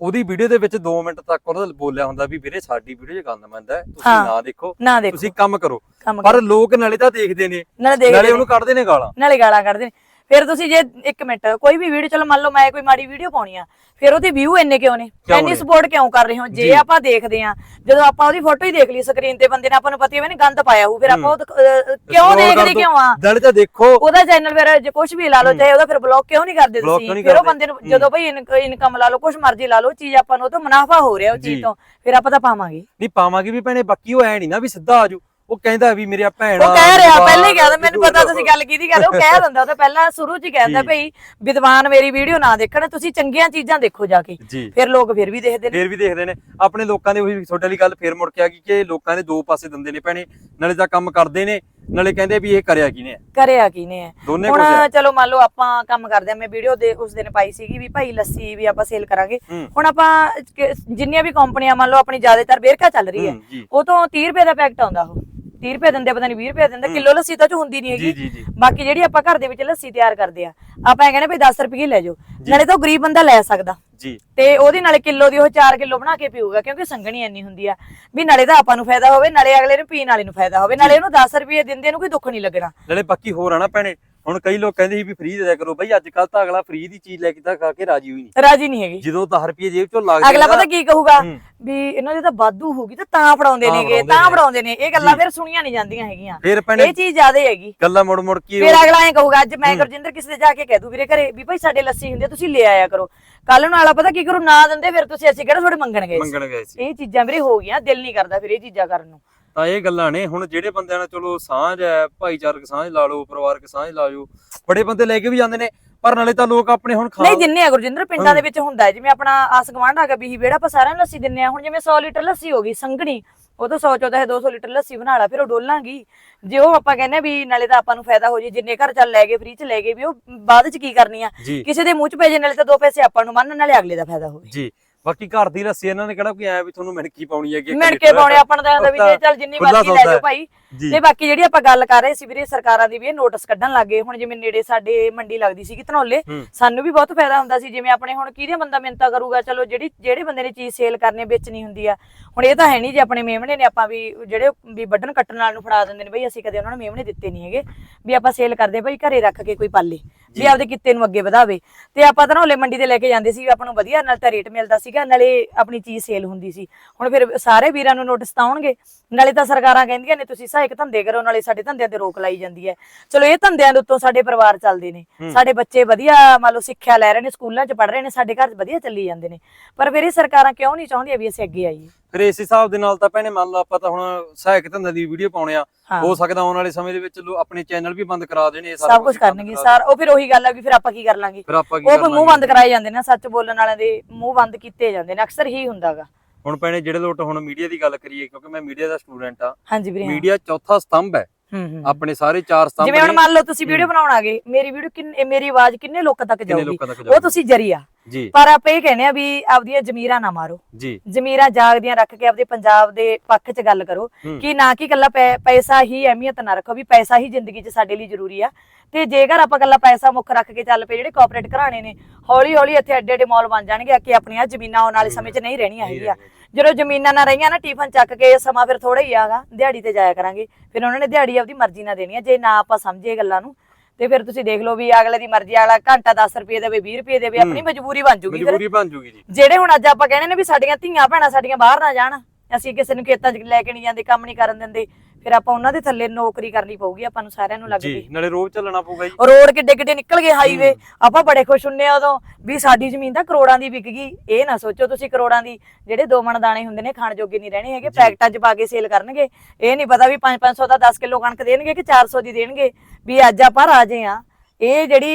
ਉਹਦੀ ਵੀਡੀਓ ਦੇ ਵਿੱਚ 2 ਮਿੰਟ ਤੱਕ ਉਹਦਾ ਬੋਲਿਆ ਹੁੰਦਾ ਵੀ ਵੀਰੇ ਸਾਡੀ ਵੀਡੀਓ 'ਚ ਗੰਦ ਮੰਦਾ ਤੁਸੀਂ। ਨਾ ਦੇਖੋ ਤੁਸੀਂ ਕੰਮ ਕਰੋ। ਪਰ ਲੋਕ ਨਾਲੇ ਤਾਂ ਦੇਖਦੇ ਨੇ। ਨਾਲੇ ਉਹਨੂੰ ਕੱਢਦੇ ਨੇ ਗਾਲਾਂ। ਨਾਲੇ ਗਾਲਾਂ ਕੱਢਦੇ ਨੇ। ਫਿਰ ਤੁਸੀਂ ਜੇ ਇੱਕ ਮਿੰਟ ਕੋਈ ਵੀ ਵੀਡੀਓ ਚਲੋ ਮੰਨ ਲਓ ਮੈਂ ਕੋਈ ਮਾੜੀ ਵੀਡੀਓ ਪਾਉਣੀ ਆ ਫਿਰ ਉਹਦੇ ਵਿਊ ਇੰਨੇ ਕਿਉਂ ਨੇ ਇੰਨੀ? ਸਪੋਰਟ ਕਿਉਂ ਕਰ ਰਹੇ ਹੋ ਜੇ। ਆਪਾਂ ਦੇਖਦੇ ਆ ਜਦੋਂ ਆਪਾਂ ਉਹਦੀ ਫੋਟੋ ਹੀ ਦੇਖ ਲਈ ਸਕਰੀਨ ਤੇ ਬੰਦੇ ਨੇ ਆਪਾਂ ਨੂੰ ਪਤਾ ਹੀ ਹੋਵੇ ਨੇ ਗੰਦ ਪਾਇਆ ਹੋਊ ਫਿਰ ਆਪਾਂ ਉਹ ਕਿਉਂ ਦੇਖਦੇ। ਕਿਉਂ ਆ ਨਾਲੇ ਤਾਂ ਦੇਖੋ ਉਹਦਾ ਚੈਨਲ ਫਿਰ ਜੇ ਕੁਝ ਵੀ ਲਾ ਲਓ ਚਾਹੇ ਉਹਦਾ ਫਿਰ ਬਲੌਕ ਕਿਉਂ ਨਹੀਂ ਕਰਦੇ ਤੁਸੀਂ ਫਿਰ ਉਹ? ਬੰਦੇ ਨੂੰ ਜਦੋਂ ਭਈ ਇਨਕਮ ਲਾ ਲਓ ਕੁਝ ਮਰਜ਼ੀ ਲਾ ਲਓ ਚੀਜ਼ ਆਪਾਂ ਨੂੰ ਉਹ ਤੋਂ ਮੁਨਾਫਾ ਹੋ ਰਿਹਾ ਉਹ। ਚੀਜ਼ ਤੋਂ ਫਿਰ ਆਪਾਂ ਤਾਂ ਪਾਵਾਂਗੇ ਨਹੀਂ ਪਾਵਾਂਗੇ ਵੀ ਭੈਣੇ ਬਾਕੀ ਉਹ ਐ ਨਹੀਂ ਨਾ ਵੀ ਸਿੱਧਾ ਆਜੂ ਉਹ ਕਹਿੰਦਾ ਵੀ ਮੇਰੇ ਭੈਣ ਉਹ ਕਹਿ ਰਿਹਾ ਪਹਿਲੇ ਹੀ ਕਹਿੰਦਾ ਮੈਨੂੰ ਪਤਾ ਤੁਸੀਂ ਗੱਲ ਕੀਤੀ ਗੱਲ ਉਹ ਕਹਿ ਦਿੰਦਾ ਉਹ ਤਾਂ ਪਹਿਲਾਂ ਸ਼ੁਰੂ 'ਚ ਹੀ ਕਹਿੰਦਾ। ਭਈ ਵਿਦਵਾਨ ਮੇਰੀ ਵੀਡੀਓ ਨਾ ਦੇਖਣ ਤੁਸੀਂ ਚੰਗੀਆਂ ਚੀਜ਼ਾਂ ਦੇਖੋ ਜਾ ਕੇ। ਫਿਰ ਲੋਕ ਫਿਰ ਵੀ ਦੇਖਦੇ ਨੇ। ਫੇਰ ਵੀ ਦੇਖਦੇ ਨੇ। ਆਪਣੇ ਲੋਕਾਂ ਦੇ ਉਹੀ ਤੁਹਾਡੇ ਵਾਲੀ ਗੱਲ ਫੇਰ ਮੁੜ ਕੇ ਆ ਗਈ ਕਿ ਲੋਕਾਂ ਦੇ ਦੋ ਪਾਸੇ ਦੰਦੇ ਨੇ ਭੈਣੇ ਨਾਲੇ ਤਾਂ ਕੰਮ ਕਰਦੇ ਨੇ ਨਾਲੇ ਕਹਿੰਦੇ ਵੀ ਇਹ ਕਰਿਆ ਕਿਨੇ ਕਰਿਆ ਕਿਨੇ ਹੈ ਹੁਣ ਚਲੋ ਮੰਨ ਲਓ ਆਪਾਂ ਕੰਮ ਕਰਦੇ ਆ ਮੈਂ ਵੀਡੀਓ ਦੇ ਉਸ ਦਿਨ ਪਾਈ ਸੀਗੀ ਵੀ ਭਾਈ ਲੱਸੀ ਵੀ ਆਪਾਂ ਸੇਲ ਕਰਾਂਗੇ। ਹੁਣ ਆਪਾਂ ਜਿੰਨੀਆਂ ਵੀ ਕੰਪਨੀਆਂ ਮੰਨ ਲਓ ਆਪਣੀ ਜ਼ਿਆਦਾਤਰ ਵੇਰਕਾ ਚੱਲ ਰਹੀ ਹੈ ਉਹ ਤੋਂ 30 ਰੁਪਏ ਦਾ ਪੈਕਟ ਆਉਂਦਾ ਉਹ। 30 ਰੁਪਏ ਦਿੰਦੇ ਪਤਾ ਨਹੀਂ 20 ਰੁਪਏ ਦਿੰਦੇ ਕਿਲੋ ਲੱਸੀ ਤਾਂ ਚ ਹੁੰਦੀ ਨਹੀਂ ਜੀ ਹੈਗੀ ਜੀ। ਬਾਕੀ ਜਿਹੜੀ ਆਪਾਂ ਘਰ ਦੇ ਵਿੱਚ ਲੱਸੀ ਤਿਆਰ ਕਰਦੇ ਆ ਆਪਾਂ ਇਹ ਕਹਿੰਦੇ ਵੀ 10 ਰੁਪਏ ਲੈ ਜਾਓ। ਨਾਲੇ ਤਾਂ ਉਹ ਗਰੀਬ ਬੰਦਾ ਲੈ ਸਕਦਾ। ਜੀ। ਤੇ ਉਹਦੇ ਨਾਲੇ ਕਿਲੋ ਦੀ ਉਹ 4 ਕਿਲੋ ਬਣਾ ਕੇ ਪੀਊਗਾ ਕਿਉਂਕਿ ਸੰਘਣੀ ਇੰਨੀ ਹੁੰਦੀ ਆ। ਵੀ ਨਾਲੇ ਤਾਂ ਆਪਾਂ ਨੂੰ ਫਾਇਦਾ ਹੋਵੇ ਨਾਲੇ ਅਗਲੇ ਨੂੰ ਪੀਣ ਵਾਲੇ ਨੂੰ ਫਾਇਦਾ ਹੋਵੇ ਨਾਲੇ ਉਹਨੂੰ 10 ਰੁਪਏ ਦਿੰਦੇ ਨੂੰ ਕੋਈ ਦੁੱਖ ਨਹੀਂ ਲੱਗਣਾ। ਨਾਲੇ ਬਾਕੀ ਹੋਰ ਆ ਨਾ ਭੈਣੇ ਹੁਣ ਕਈ ਲੋਕ ਕਹਿੰਦੇ ਸੀ ਵੀ ਫ੍ਰੀ ਦੇ ਦਿਆ ਕਰੋ। ਬਈ ਅੱਜ ਕੱਲ ਤਾਂ ਅਗਲਾ ਫ੍ਰੀ ਦੀ ਚੀਜ਼ ਲੈ ਕੇ ਤਾਂ ਖਾ ਕੇ ਰਾਜੀ ਹੋਈ ਨਹੀਂ। ਰਾਜੀ ਨਹੀਂ ਹੈਗੀ। ਜਦੋਂ 10 ਰੁਪਏ ਜੇਬ ਚੋਂ ਲੱਗ ਅਗਲਾ ਪਤਾ ਕੀ ਕਹੂਗਾ। ਵੀ ਇਹਨਾਂ ਦੇ ਤਾਂ ਵਾਧੂ ਹੋਗੀ ਤਾਂ ਤਾਂ ਫੜਾਉਂਦੇ ਨੇਗੇ ਤਾਂ। ਫੜਾਉਂਦੇ ਨੇ। ਇਹ ਗੱਲਾਂ ਫਿਰ ਸੁਣੀਆਂ ਨਹੀਂ ਜਾਂਦੀਆਂ ਹੈਗੀਆਂ। ਇਹ ਚੀਜ਼ ਜ਼ਿਆਦਾ ਹੈਗੀ। ਗੱਲਾਂ ਮੁੜ ਮੁੜ ਕੇ ਫਿਰ ਅਗਲਾ ਐ ਕਹੂਗਾ ਅੱਜ ਮੈਂ ਗੁਰਜਿੰਦਰ ਕਿਸੇ ਦੇ ਜਾ ਕੇ ਕਹਿ ਦੂ ਵੀਰੇ ਘਰੇ ਵੀ ਭਾਈ ਸਾਡੇ ਲੱਸੀ ਹੁੰਦੀ ਤੁਸੀਂ ਲੈ ਆਇਆ ਕਰੋ। ਕੱਲ ਨੂੰ ਆਲਾ ਪਤਾ ਕੀ ਕਰੂ? ਨਾ ਦਿੰਦੇ ਫਿਰ ਤੁਸੀਂ ਅਸੀਂ ਕਿਹੜਾ ਤੁਹਾਡੇ ਮੰਗਣ ਗਏ ਸੀ। ਮੰਗਣ ਗਏ ਸੀ ਇਹ ਚੀਜ਼ਾਂ ਵੀਰੇ ਹੋ ਗਈਆਂ ਦਿਲ ਨਹੀਂ ਕਰਦਾ ਫਿਰ ਇਹ ਚੀਜ਼ਾਂ ਕਰਨ ਨੂੰ। ਤਾਂ ਇਹ ਗੱਲਾਂ ਨੇ। ਹੁਣ ਜਿਹੜੇ ਬੰਦਿਆਂ ਨਾਲ ਚਲੋ ਸਾਂਝ ਹੈ ਭਾਈਚਾਰਕ ਸਾਂਝ ਲਾ ਲਓ ਪਰਿਵਾਰਕ ਸਾਂਝ ਲਾ ਲਓ ਬੜੇ ਬੰਦੇ ਲੈ ਕੇ ਵੀ ਜਾਂਦੇ ਨੇ ਪਰ ਨਾਲੇ ਤਾਂ ਲੋਕ ਆਪਣੇ ਹੁਣ ਖਾ ਨਹੀਂ ਦਿੰਨੇ ਆ ਗੁਰਜਿੰਦਰ ਪਿੰਡਾਂ ਦੇ ਵਿੱਚ ਹੁੰਦਾ ਹੈ। ਜਿਵੇਂ ਆਪਣਾ ਆਸ ਗਵਾਂਢ ਹੈਗਾ ਵੀ ਵਿਹੜਾ ਆਪਾਂ ਸਾਰਿਆਂ ਨੂੰ ਲੱਸੀ ਦਿੰਨੇ ਆ। ਹੁਣ ਜਿਵੇਂ 100 ਲੀਟਰ ਲੱਸੀ ਹੋ ਗਈ ਸੰਘਣੀ ਉਹ ਤਾਂ 100 ਚੋਂ ਤਾਂ ਇਹ 200 ਲੀਟਰ ਲੱਸੀ ਬਣਾ ਲਾ ਫਿਰ ਉਹ ਡੋਲਾਂਗੀ। ਜੇ ਉਹ ਆਪਾਂ ਕਹਿੰਦੇ ਆ ਵੀ ਨਾਲੇ ਤਾਂ ਆਪਾਂ ਨੂੰ ਫਾਇਦਾ ਹੋ ਜੇ ਜਿੰਨੇ ਘਰ ਚੱਲ ਲੈ ਗਏ ਫ੍ਰੀ ਚ ਲੈ ਗਏ ਵੀ ਉਹ ਬਾਅਦ ਚ ਕੀ ਕਰਨੀ ਆ? ਕਿਸੇ ਦੇ ਮੂੰਹ ਚ ਪੈ ਜੇ ਨਾਲੇ ਤਾਂ ਦੋ ਪੈਸੇ ਆਪਾਂ ਨੂੰ ਮੰਨਣ ਨਾਲੇ ਅਗਲੇ ਦਾ ਫਾਇਦਾ ਹੋਵੇ। ਜੀ। ਬਾਕੀ ਘਰ ਦੀ ਲੱਸੀ ਇਹਨਾਂ ਨੇ ਕਿਹੜਾ ਕੋਈ ਆਇਆ ਵੀ ਤੁਹਾਨੂੰ ਮਿਣਕੀ ਪਾਉਣੀ ਹੈਗੀ ਇੱਕ ਮਿਣ ਕੇ ਲੀਟਰ। ਪਾਉਣੇ ਆਪਾਂ ਨੂੰ ਤਾਂ ਐਂ ਵੀ ਜੇ ਚੱਲ ਜਿੰਨੀ ਮਰਜ਼ੀ ਲੈ ਹੈ। ਭਾਈ। ਤੇ ਬਾਕੀ ਜਿਹੜੀ ਆਪਾਂ ਗੱਲ ਕਰ ਰਹੇ ਸੀ ਵੀਰੇ ਸਰਕਾਰਾਂ ਦੀ ਵੀ ਇਹ ਨੋਟਿਸ ਕੱਢਣ ਲੱਗੇ ਹੁਣ ਜਿਵੇਂ ਨੇੜੇ ਸਾਡੇ ਮੰਡੀ ਲੱਗਦੀ ਸੀ ਧਨੌਲੇ। ਸਾਨੂੰ ਵੀ ਬਹੁਤ ਫਾਇਦਾ ਹੁੰਦਾ ਸੀ। ਜਿਵੇਂ ਆਪਣੇ ਹੁਣ ਕਿਹਦੇ ਬੰਦਾ ਮਿੰਤਾ ਕਰੂਗਾ? ਚਲੋ ਜਿਹੜੀ ਜਿਹੜੇ ਬੰਦੇ ਨੇ ਚੀਜ਼ ਸੇਲ ਕਰਨੇ ਵੇਚਣੀ ਹੁੰਦੀ ਆ। ਹੁਣ ਇਹ ਤਾਂ ਹੈ ਨਹੀਂ ਜੇ ਆਪਣੇ ਮੇਮਣੇ ਨੇ ਆਪਾਂ ਵੀ ਜਿਹੜੇ ਵੀ ਵੱਢਣ ਕੱਟਣ ਵਾਲ ਨੂੰ ਫੜਾ ਦਿੰਦੇ ਨੇ ਬਈ ਅਸੀਂ ਕਦੇ ਉਹਨਾਂ ਨੂੰ ਮੇਮਣੇ ਦਿੱਤੇ ਨਹੀਂ ਹੈਗੇ। ਵੀ ਆਪਾਂ ਸੇਲ ਕਰਦੇ ਬਈ ਘਰੇ ਰੱਖ ਕੇ ਕੋਈ ਪਾਲੇ। ਵੀ ਆਪਦੇ ਕਿੱਤੇ ਨੂੰ ਅੱਗੇ ਵਧਾਵੇ। ਤੇ ਆਪਾਂ ਧਨੌਲੇ ਮੰਡੀ ਤੇ ਲੈ ਕੇ ਜਾਂਦੇ ਸੀ ਆਪਾਂ ਨੂੰ ਵਧੀਆ ਨਾਲ ਤਾਂ ਰੇਟ ਮਿਲਦਾ ਸੀਗਾ ਨਾਲੇ ਆਪਣੀ ਚੀਜ਼ ਸੇਲ ਹੁੰਦੀ ਸੀ। ਹੁਣ ਫਿਰ ਸਾਰੇ ਵੀਰਾਂ ਨੂੰ ਨੋਟਿਸ ਤਾਂ ਆਉਣਗੇ। ਨਾਲੇ ਤਾਂ ਸਰਕਾਰਾਂ ਕਹਿੰਦੀਆਂ ਨੇ ਤੁਸੀਂ ਸਹਾਇਕ ਧੰਦੇ ਕਰੋ ਨਾਲੇ ਸਾਡੇ ਧੰਦਿਆਂ ਤੇ ਰੋਕ ਲਾਈ ਜਾਂਦੀ ਹੈ। ਚਲੋ ਇਹ ਧੰਦਿਆਂ ਦੇ ਉੱਤੋਂ ਸਾਡੇ ਪਰਿਵਾਰ ਚੱਲਦੇ ਨੇ। ਸਾਡੇ ਬੱਚੇ ਵਧੀਆ ਮੰਨ ਲਓ ਸਿੱਖਿਆ ਲੈ ਰਹੇ ਨੇ ਸਕੂਲਾਂ 'ਚ ਪੜ੍ਹ ਰਹੇ ਨੇ ਸਾਡੇ ਘਰ 'ਚ ਵਧੀਆ ਚੱਲੀ ਜਾਂਦੇ ਨੇ। ਪਰ ਫਿਰ ਇਹ ਸਰਕਾਰਾਂ ਕਿਉਂ ਨਹੀਂ ਚਾਹੁੰਦੀਆਂ ਵੀ ਅਸੀਂ ਅੱਗੇ ਆਈਏ? ਫਿਰ ਇਸ ਹਿਸਾਬ ਦੇ ਨਾਲ ਤਾਂ ਭੈਣੇ ਮੰਨ ਲਓ ਆਪਾਂ ਤਾਂ ਹੁਣ ਸਹਾਇਕ ਧੰਦੇ ਦੀ ਵੀਡੀਓ ਪਾਉਣੇ ਆ ਹਾਂ। ਹੋ ਸਕਦਾ ਆਉਣ ਵਾਲੇ ਸਮੇਂ ਦੇ ਵਿੱਚ ਲੋ ਆਪਣੇ ਚੈਨਲ ਵੀ ਬੰਦ ਕਰਾ ਦੇਣੇ ਇਹ ਸਾਰਾ ਸਭ ਕੁਝ ਕਰਨਗੇ। ਕਰਾ ਸਾਰ ਉਹ ਫਿਰ ਉਹੀ ਗੱਲ ਆ ਵੀ ਫਿਰ ਆਪਾਂ ਕੀ ਕਰ ਲਾਂਗੇ? ਫਿਰ ਆਪਾਂ ਕੀ ਉਹ ਫਿਰ ਮੂੰਹ ਬੰਦ ਕਰਾਏ ਜਾਂਦੇ ਨੇ ਸੱਚ ਬੋਲਣ ਵਾਲਿਆਂ ਦੇ ਮੂੰਹ ਬੰਦ ਕੀਤੇ ਜਾਂਦੇ ਨੇ ਅਕਸਰ ਹੀ ਹੁੰਦਾਗਾ। ਹੁਣ ਭੈਣੇ ਜਿਹੜੇ ਲੋਟ ਹੁਣ ਮੀਡੀਆ ਦੀ ਗੱਲ ਕਰੀਏ ਕਿਉਂਕਿ ਮੈਂ ਮੀਡੀਆ ਦਾ ਸਟੂਡੈਂਟ ਆ। ਹਾਂਜੀ ਵੀਰੇ ਹਾਂ। ਮੀਡੀਆ ਚੌਥਾ ਸਤੰਭ ਹੂੰ। ਆਪਣੇ ਸਾਰੇ ਚਾਰ ਸਤੰਭ ਜਿਵੇਂ ਹੁਣ ਮੰਨ ਲਓ ਤੁਸੀਂ ਵੀਡੀਓ ਬਣਾਉਣ ਆ ਗਏ ਮੇਰੀ ਵੀਡੀਓ ਕਿੰਨੇ ਮੇਰੀ ਆਵਾਜ਼ ਕਿੰਨੇ ਲੋਕਾਂ ਤੱਕ ਜਾਊਗੀ? ਉਹ ਤੁਸੀਂ ਜਰੀਆ ਜੀ। ਪਰ ਆਪਾਂ ਇਹ ਕਹਿੰਦੇ ਆ ਵੀ ਆਪਦੀਆਂ ਜ਼ਮੀਰਾਂ ਨਾ ਮਾਰੋ। ਜੀ। ਜ਼ਮੀਰਾਂ ਜਾਗਦੀਆਂ ਰੱਖ ਕੇ ਆਪਦੇ ਪੰਜਾਬ ਦੇ ਪੱਖ 'ਚ ਗੱਲ ਕਰੋ। ਕਿ ਨਾ ਕਿ ਕੱਲਾ ਪੈਸਾ ਹੀ ਅਹਿਮੀਅਤ ਨਾ ਰੱਖੋ ਵੀ ਪੈਸਾ ਹੀ ਜ਼ਿੰਦਗੀ 'ਚ ਸਾਡੇ ਲਈ ਜ਼ਰੂਰੀ ਆ। ਤੇ ਜੇਕਰ ਆਪਾਂ ਕੱਲਾ ਪੈਸਾ ਮੁੱਖ ਰੱਖ ਕੇ ਚੱਲ ਪਏ ਜਿਹੜੇ ਕਾਰਪੋਰੇਟ ਘਰਾਣੇ ਨੇ ਹੌਲੀ ਹੌਲੀ ਇੱਥੇ ਐਡੇ ਐਡੇ ਮਾਲ ਬਣ ਜਾਣਗੇ ਕਿ ਆਪਣੀਆਂ ਜ਼ਮੀਨਾਂ ਆਉਣ ਵਾਲੇ ਸਮੇਂ 'ਚ ਨਹੀਂ ਰਹਿਣੀਆਂ ਹੈਗੀਆਂ। ਜਦੋਂ ਜ਼ਮੀਨਾਂ ਨਾ ਰਹੀਆਂ ਨਾ ਟਿਫਨ ਚੱਕ ਕੇ ਸਮਾਂ ਫਿਰ ਥੋੜਾ ਹੀ ਆਗਾ ਦਿਹਾੜੀ ਤੇ ਜਾਇਆ ਕਰਾਂਗੇ। ਫਿਰ ਉਹਨਾਂ ਨੇ ਦਿਹਾੜੀ ਆਪਦੀ ਮਰਜ਼ੀ ਨਾਲ ਦੇਣੀ ਆ ਜੇ ਨਾ ਆਪਾਂ ਸਮਝੇ ਗੱਲਾਂ ਨੂੰ। ਤੇ ਫਿਰ ਤੁਸੀਂ ਦੇਖ ਲਓ ਵੀ ਅਗਲੇ ਦੀ ਮਰਜ਼ੀ ਵਾਲਾ ਘੰਟਾ 10 ਰੁਪਏ ਦੇਵੇ 20 ਰੁਪਏ ਦੇਵੇ ਆਪਣੀ ਮਜਬੂਰੀ ਬਣ ਜੂਗੀ ਮਜਬੂਰੀ ਬਣ ਜੂਗੀ ਜੀ। ਜਿਹੜੇ ਹੁਣ ਅੱਜ ਆਪਾਂ ਕਹਿੰਦੇ ਨੇ ਵੀ ਸਾਡੀਆਂ ਧੀਆਂ ਭੈਣਾਂ ਸਾਡੀਆਂ ਬਾਹਰ ਨਾ ਜਾਣ ਅਸੀਂ ਕਿਸੇ ਨੂੰ ਖੇਤਾਂ 'ਚ ਲੈ ਕੇ ਨਹੀਂ ਜਾਂਦੇ ਕੰਮ ਨਹੀਂ ਕਰਨ ਦਿੰਦੇ। ਫਿਰ ਆਪਾਂ ਉਹਨਾਂ ਦੇ ਥੱਲੇ ਨੌਕਰੀ ਕਰਨੀ ਪਊਗੀ ਆਪਾਂ ਨੂੰ ਸਾਰਿਆਂ ਨੂੰ ਲੱਗਦੀ। ਜੀ ਨਾਲੇ ਰੋਜ਼ ਚੱਲਣਾ ਪਊਗਾ ਜੀ। ਰੋਡ ਕਿੱਡੇ ਕਿੱਡੇ ਨਿਕਲ ਗਏ ਹਾਈਵੇ ਆਪਾਂ ਬੜੇ ਖੁਸ਼ ਹੁੰਨੇ ਆ ਉਦੋਂ ਵੀ ਸਾਡੀ ਜ਼ਮੀਨ ਤਾਂ ਕਰੋੜਾਂ ਦੀ ਵਿਕ ਗਈ ਇਹ ਨਾ ਸੋਚੋ ਤੁਸੀਂ ਕਰੋੜਾਂ ਦੀ ਜਿਹੜੇ ਦੋ ਮਣ ਦਾਣੇ ਹੁੰਦੇ ਨੇ ਖਾਣ ਜੋਗੇ ਨਹੀਂ ਰਹਿਣੇ ਹੈਗੇ ਪੈਕਟਾਂ 'ਚ ਪਾ ਕੇ ਸੇਲ ਕਰਨਗੇ ਇਹ ਨਹੀਂ ਪਤਾ ਵੀ 5-500 ਦਾ 10 ਕਿਲੋ ਕਣਕ ਦੇਣਗੇ ਕਿ 400 ਦੀ ਦੇਣਗੇ ਵੀ ਅੱਜ ਆਪਾਂ ਰਾਜੇ ਆ ਇਹ ਜਿਹੜੀ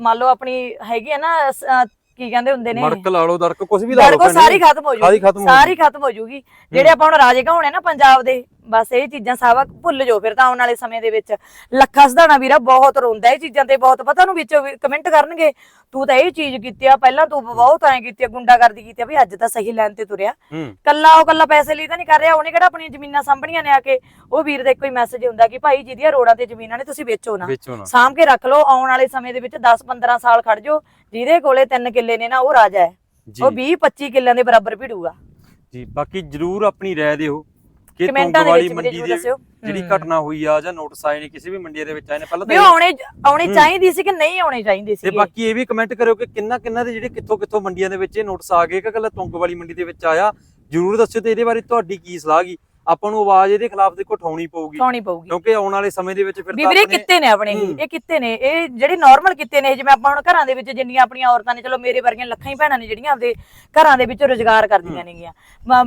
ਮੰਨ ਲਓ ਆਪਣੀ ਹੈਗੀ ਆ ਨਾ ਕੀ ਕਹਿੰਦੇ ਹੁੰਦੇ ਨੇ? ਮੜਕ ਲਾ ਲਓ ਦਰਕ ਕੁਝ ਵੀ ਲਾ ਲਓ। ਸਾਰੀ ਖਤਮ ਹੋ ਜੂਗੀ ਸਾਰੀ ਖਤਮ ਹੋ ਜੂਗੀ। ਜਿਹੜੇ ਆਪਾਂ ਹੁਣ ਰਾਜੇ ਕਹਾਉਣੇ ਨਾ ਪੰਜਾਬ ਦੇ ਬਸ ਇਹ ਚੀਜ਼ਾਂ ਸਾਵਾ ਭੁੱਲ ਜਾਓ ਫਿਰ ਤਾਂ ਆਉਣ ਵਾਲੇ ਸਮੇਂ ਦੇ ਵਿੱਚ। ਲੱਖਾ ਸਧਾਣਾ ਵੀਰਾ ਬਹੁਤ ਰੋਂਦਾ ਇਹ ਚੀਜ਼ਾਂ ਤੇ ਬਹੁਤ ਪਤਾ ਨੂੰ ਵਿੱਚ ਕਮੈਂਟ ਕਰਨਗੇ। ਤੂੰ ਤਾਂ ਇਹ ਚੀਜ਼ ਕੀਤੀ ਆ ਪਹਿਲਾਂ ਤੂੰ ਬਹੁਤ ਐਂ ਕੀਤੀ ਆ ਗੁੰਡਾਗਰਦੀ ਕੀਤੀ ਆ ਵੀ ਅੱਜ ਤਾਂ ਸਹੀ ਲਾਈਨ ਤੇ ਤੁਰਿਆ। ਕੱਲਾ ਉਹ ਕੱਲਾ ਪੈਸੇ ਲਈ ਤਾਂ ਨਹੀਂ ਕਰ ਰਿਹਾ ਉਹਨੇ ਕਿਹੜਾ ਆਪਣੀਆਂ ਜ਼ਮੀਨਾਂ ਸਾਂਭਣੀਆਂ ਨੇ ਆ ਕੇ? ਉਹ ਵੀਰ ਦਾ ਇੱਕੋ ਹੀ ਮੈਸੇਜ ਹੁੰਦਾ ਕਿ ਭਾਈ ਜਿਹਦੀਆਂ ਰੋਡਾਂ ਤੇ ਜ਼ਮੀਨਾਂ ਨੇ ਤੁਸੀਂ ਵੇਚੋ ਨਾ। ਸਾਂਭ ਕੇ ਰੱਖ ਲਓ ਆਉਣ ਵਾਲੇ ਸਮੇਂ ਦੇ ਵਿੱਚ 10-15 ਸਾਲ ਖੜ ਜਾਓ ਜਿਹਦੇ ਕੋਲੇ 3 ਕਿੱਲੇ ਨੇ ਨਾ ਉਹ ਰਾਜਾ ਹੈ। ਉਹ 20-25 ਕਿੱਲਿਆਂ ਦੇ ਬਰਾਬਰ ਭਿੜੂਗਾ। ਜੀ ਬਾਕੀ ਜਰੂਰ ਆਪਣੀ ਰਾਏ ਦਿਓ। ਕਿ ਕਮੈਂਟਾਂ ਦੇ ਵਿੱਚ ਮੰਡੀ ਦੀ। ਜਿਹੜੀ। ਘਟਨਾ ਹੋਈ ਆ ਜਾਂ ਨੋਟਿਸ ਆਏ ਨੇ ਕਿਸੇ ਵੀ ਮੰਡੀ ਦੇ ਵਿੱਚ ਆਏ ਨੇ ਪਹਿਲਾਂ ਵੀ ਤਾਂ ਆਉਣੇ ਆਉਣੇ ਚਾਹੀਦੀ ਸੀ ਕਿ ਨਹੀਂ ਆਉਣੇ ਚਾਹੀਦੇ ਤੇ ਸੀ ਬਾਕੀ ਇਹ ਵੀ ਕਮੈਂਟ ਕਰਿਓ ਕਿ ਕਿੰਨਾ ਕਿੰਨਾ ਦੇ ਜਿਹੜੇ ਕਿੱਥੋਂ ਕਿੱਥੋਂ ਮੰਡੀਆਂ ਦੇ ਵਿੱਚ ਇਹ ਨੋਟਿਸ ਆ ਗਏ ਕਿ ਕੱਲਾ ਤੁੰਗ ਵਾਲੀ ਮੰਡੀ ਦੇ ਵਿੱਚ ਆਇਆ ਜਰੂਰ ਦੱਸਿਓ ਤੇ ਇਹਦੇ ਬਾਰੇ ਤੁਹਾਡੀ ਕੀ ਸਲਾਹ ਗੀ ਆਪਾਂ ਨੂੰ ਆਵਾਜ਼ ਇਹਦੇ ਖਿਲਾਫ ਦੇਖੋ ਉਠਾਉਣੀ ਪਊਗੀ। ਉਠਾਉਣੀ ਪਊਗੀ। ਕਿਉਂਕਿ ਆਉਣ ਵਾਲੇ ਸਮੇਂ ਦੇ ਵਿੱਚ ਫਿਰ ਵੀ ਵੀਰੇ ਕਿੱਤੇ ਨੇ ਆਪਣੇ? ਇਹ, ਕਿੱਤੇ ਨੇ? ਇਹ ਜਿਹੜੇ ਨਾਰਮਲ ਕਿੱਤੇ ਨੇ ਜਿਵੇਂ ਆਪਾਂ ਹੁਣ ਘਰਾਂ ਦੇ ਵਿੱਚ ਜਿੰਨੀਆਂ ਆਪਣੀਆਂ ਔਰਤਾਂ ਨੇ ਚਲੋ ਮੇਰੇ ਵਰਗੀਆਂ ਲੱਖਾਂ ਹੀ ਭੈਣਾਂ ਨੇ ਜਿਹੜੀਆਂ ਆਪਦੇ ਘਰਾਂ ਦੇ ਵਿੱਚ ਰੋਜ਼ਗਾਰ ਕਰਦੀਆਂ ਨੇਗੀਆਂ।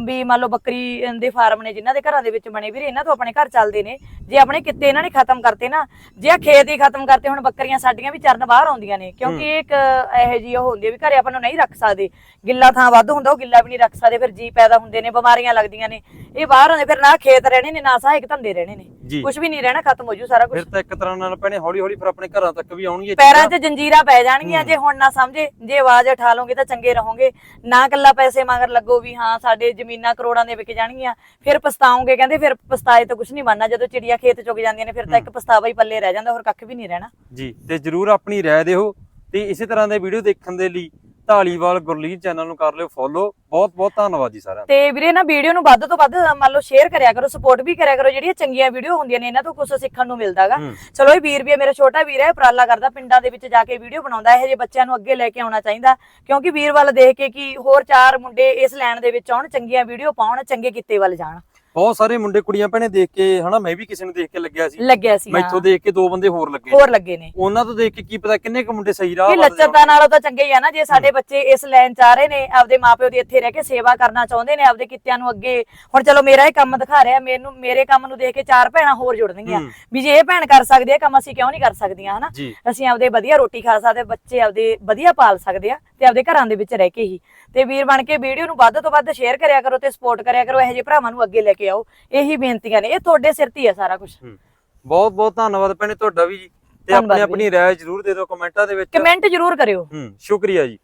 ਵੀ ਮੰਨ ਲਓ ਬੱਕਰੀ ਦੇ ਫਾਰਮ ਨੇ ਜਿਨ੍ਹਾਂ ਦੇ ਘਰਾਂ ਦੇ ਵਿੱਚ ਬਣੇ ਵੀਰੇ ਇਹਨਾਂ ਤੋਂ ਆਪਣੇ ਘਰ ਚੱਲਦੇ ਨੇ। ਜੇ ਆਪਣੇ ਕਿੱਤੇ ਇਹਨਾਂ ਨੇ ਖਤਮ ਕਰਤੇ ਨਾ ਜੇ ਖੇਤ ਹੀ ਖਤਮ ਕਰਤੇ ਹੁਣ ਬੱਕਰੀਆਂ ਸਾਡੀਆਂ ਵੀ ਚਰਨ ਬਾਹਰ ਆਉਂਦੀਆਂ ਨੇ। ਕਿਉਂਕਿ ਇਹ ਇੱਕ ਇਹੋ ਜਿਹੀ ਉਹ ਹੁੰਦੀ ਹੈ ਵੀ ਘਰੇ ਆਪਾਂ ਨੂੰ ਨਹੀਂ ਰੱਖ ਸਕਦੇ। ਗਿੱਲਾ ਥਾਂ ਵੱਧ ਹੁੰਦਾ ਉਹ ਗਿੱਲਾ ਵੀ ਨਹੀਂ ਰੱਖ ਸਕਦੇ ਫਿਰ ਜੀ ਪੈਦਾ ਹੁੰਦੇ ਨੇ ਬਿਮਾਰੀਆਂ ਲੱਗਦੀਆਂ ਨੇ। ਇਹ ਬਾਹਰ ਆਉਂਦੇ ਫਿਰ ਨਾ ਖੇਤ ਰਹਿਣੇ ਨੇ ਨਾ ਸਹਾਇਕ ਧੰਦੇ ਰਹਿਣੇ ਨੇ। ਕੁਝ ਵੀ ਨਹੀਂ ਰਹਿਣਾ ਖਤਮ ਹੋ ਜੂ ਸਾਰਾ ਕੁਝ ਫਿਰ ਤਾਂ ਇੱਕ ਤਰ੍ਹਾਂ ਨਾਲ ਭੈਣੇ ਹੌਲੀ ਹੌਲੀ ਫਿਰ ਆਪਣੇ ਘਰਾਂ ਤੱਕ ਵੀ ਆਉਣਗੀਆਂ ਪੈਰਾਂ। 'ਚ ਜੰਜੀਰਾਂ ਪੈ ਜਾਣਗੀਆਂ ਜੇ ਹੁਣ ਨਾ ਸਮਝੇ ਜੇ ਆਵਾਜ਼ ਉਠਾ ਲਓਗੇ ਤਾਂ ਚੰਗੇ ਰਹੋਗੇ। ਨਾ ਕੱਲਾ ਪੈਸੇ ਮਗਰ ਲੱਗੋ ਵੀ ਹਾਂ ਸਾਡੇ ਜ਼ਮੀਨਾਂ ਕਰੋੜਾਂ ਦੇ ਵਿਕ ਜਾਣਗੀਆਂ। ਫਿਰ ਪਛਤਾਓਗੇ ਕਹਿੰਦੇ ਫਿਰ ਪਛਤਾਏ ਤਾਂ ਕੁਝ ਨਹੀਂ ਬਣਨਾ ਜਦੋਂ ਚਿੜੀਆਂ ਖੇਤ ਚੁਗ ਜਾਂਦੀਆਂ ਨੇ ਫਿਰ ਤਾਂ ਇੱਕ ਪਛਤਾਵਾ ਹੀ ਪੱਲੇ ਰਹਿ ਜਾਂਦਾ ਹੋਰ ਕੱਖ ਵੀ ਨਹੀਂ ਰਹਿਣਾ। ਜੀ ਤੇ ਜਰੂਰ ਆਪਣੀ ਰਾਏ ਦਿਓ ਤੇ ਇਸੇ ਤਰ੍ਹਾਂ ਦੇ ਵੀਡੀਓ ਦੇਖਣ ਦੇ ਲਈ ਢਾਲੀਵਾਲ ਗੁਰਲੀਨ ਚੈਨਲ ਨੂੰ ਕਰ ਲਿਓ ਫੋਲੋ ਬਹੁਤ ਬਹੁਤ ਧੰਨਵਾਦ ਜੀ ਸਾਰਿਆਂ ਦਾ। ਤੇ ਵੀਰੇ ਨਾ ਵੀਡੀਓ ਨੂੰ ਵੱਧ ਤੋਂ ਵੱਧ ਮੰਨ ਲਓ ਸ਼ੇਅਰ ਕਰਿਆ ਕਰੋ ਸਪੋਰਟ ਵੀ ਕਰਿਆ ਕਰੋ ਜਿਹੜੀਆਂ ਚੰਗੀਆਂ ਵੀਡੀਓ ਹੁੰਦੀਆਂ ਨੇ ਇਹਨਾਂ ਤੋਂ ਕੁਝ ਸਿੱਖਣ ਨੂੰ ਮਿਲਦਾਗਾ। ਚਲੋ ਇਹ ਵੀਰ ਵੀ ਮੇਰਾ ਛੋਟਾ ਵੀਰ ਹੈ ਉਪਰਾਲਾ ਕਰਦਾ ਪਿੰਡਾਂ ਦੇ ਵਿੱਚ ਜਾ ਕੇ ਵੀਡੀਓ ਬਣਾਉਂਦਾ ਇਹੋ ਜਿਹੇ ਬੱਚਿਆਂ ਨੂੰ ਅੱਗੇ ਲੈ ਕੇ ਆਉਣਾ ਚਾਹੀਦਾ। ਕਿਉਂਕਿ ਵੀਰ ਵੱਲ ਦੇਖ ਕੇ ਕਿ ਹੋਰ ਚਾਰ ਮੁੰਡੇ ਇਸ ਲਾਈਨ ਦੇ ਵਿੱਚ ਆਉਣ ਚੰਗੀਆਂ ਵੀਡੀਓ ਪਾਉਣ ਚੰਗੇ ਕਿੱਤੇ ਵੱਲ ਜਾਣ। ਬਹੁਤ ਸਾਰੇ ਮੁੰਡੇ ਕੁੜੀਆਂ ਭੈਣੇ ਦੇਖ ਕੇ ਹਨਾ ਮੈਂ ਵੀ ਕਿਸੇ ਨੂੰ ਦੇਖ ਕੇ ਲੱਗਿਆ ਸੀ। ਲੱਗਿਆ ਸੀ ਮੈਥੋਂ ਹਾਂ। ਦੇਖ ਕੇ ਦੋ ਬੰਦੇ ਹੋਰ ਲੱਗੇ ਹੋਰ ਲੱਗੇ ਨੇ। ਉਹਨਾਂ ਤੋਂ ਦੇਖ ਕੇ ਕੀ ਪਤਾ ਕਿੰਨੇ ਕੁ ਮੁੰਡੇ ਸਹੀ ਰਾਹ ਇਹ ਵੱਲ ਲੱਚਰਤਾ ਨਾਲੋਂ ਤਾਂ ਚੰਗੇ ਹੀ ਆ ਨਾ ਜੇ ਸਾਡੇ ਬੱਚੇ ਇਸ ਲਾਈਨ ਚ ਆ ਰਹੇ ਨੇ ਆਪਦੇ ਮਾਪਿਓ ਦੀ ਇੱਥੇ ਰਹਿ ਕੇ ਸੇਵਾ ਕਰਨਾ ਚਾਹੁੰਦੇ ਨੇ ਆਪਦੇ ਕਿੱਤਿਆਂ ਨੂੰ ਅੱਗੇ। ਹੁਣ ਚਲੋ ਮੇਰਾ ਇਹ ਕੰਮ ਦਿਖਾ ਰਿਹਾ ਮੈਨੂੰ ਮੇਰੇ ਕੰਮ ਨੂੰ ਦੇਖ ਕੇ ਚਾਰ ਭੈਣਾਂ ਹੋਰ ਜੁੜਨਗੀਆਂ। ਹੂੰ। ਵੀ ਜੇ ਇਹ ਭੈਣ ਕਰ ਸਕਦੀ ਹੈ ਕੰਮ ਅਸੀਂ ਕਿਉਂ ਨਹੀਂ ਕਰ ਸਕਦੀਆਂ ਹਨਾ? ਜੀ। ਅਸੀਂ ਆਪਦੇ ਵਧੀਆ ਰੋਟੀ ਖਾ ਸਕਦੇ ਬੱਚੇ ਆਪਦੇ ਵਧੀਆ ਪਾਲ ਸਕਦੇ ਆ ਤੇ ਆਪਦੇ ਘਰਾਂ ਦੇ ਵਿੱਚ ਰਹਿ ਕੇ ਹੀ। ਤੇ ਵੀਰ ਬਣ ਕੇ ਵੀਡੀਓ ਨੂੰ ਵੱਧ ਤੋਂ ਵੱਧ ਸ਼ੇਅਰ ਕਰਿਆ ਕਰੋ ਤੇ ਸਪੋਰਟ ਕਰਿਆ ਕਰੋ ਇਹੋ ਜਿਹੇ ਭਰਾਵਾਂ ਨੂੰ ਅੱਗੇ ਲੈ ਕੇ ਆਓ। ਇਹੀ ਬੇਨਤੀਆਂ ਨੇ। ਇਹ ਤੁਹਾਡੇ ਸਿਰ ਤੇ ਹੀ ਆ ਸਾਰਾ ਕੁਝ ਬਹੁਤ ਬਹੁਤ ਧੰਨਵਾਦ ਭੈਣੇ ਤੁਹਾਡਾ ਵੀ ਜੀ। ਤੇ ਆਪਣੀ ਆਪਣੀ ਰਾਏ ਜ਼ਰੂਰ ਦੇ ਦਿਓ ਕਮੈਂਟਾਂ ਦੇ ਵਿੱਚ। ਕਮੈਂਟ ਜ਼ਰੂਰ ਕਰਿਓ। ਹੂੰ ਸ਼ੁਕਰੀਆ ਜੀ।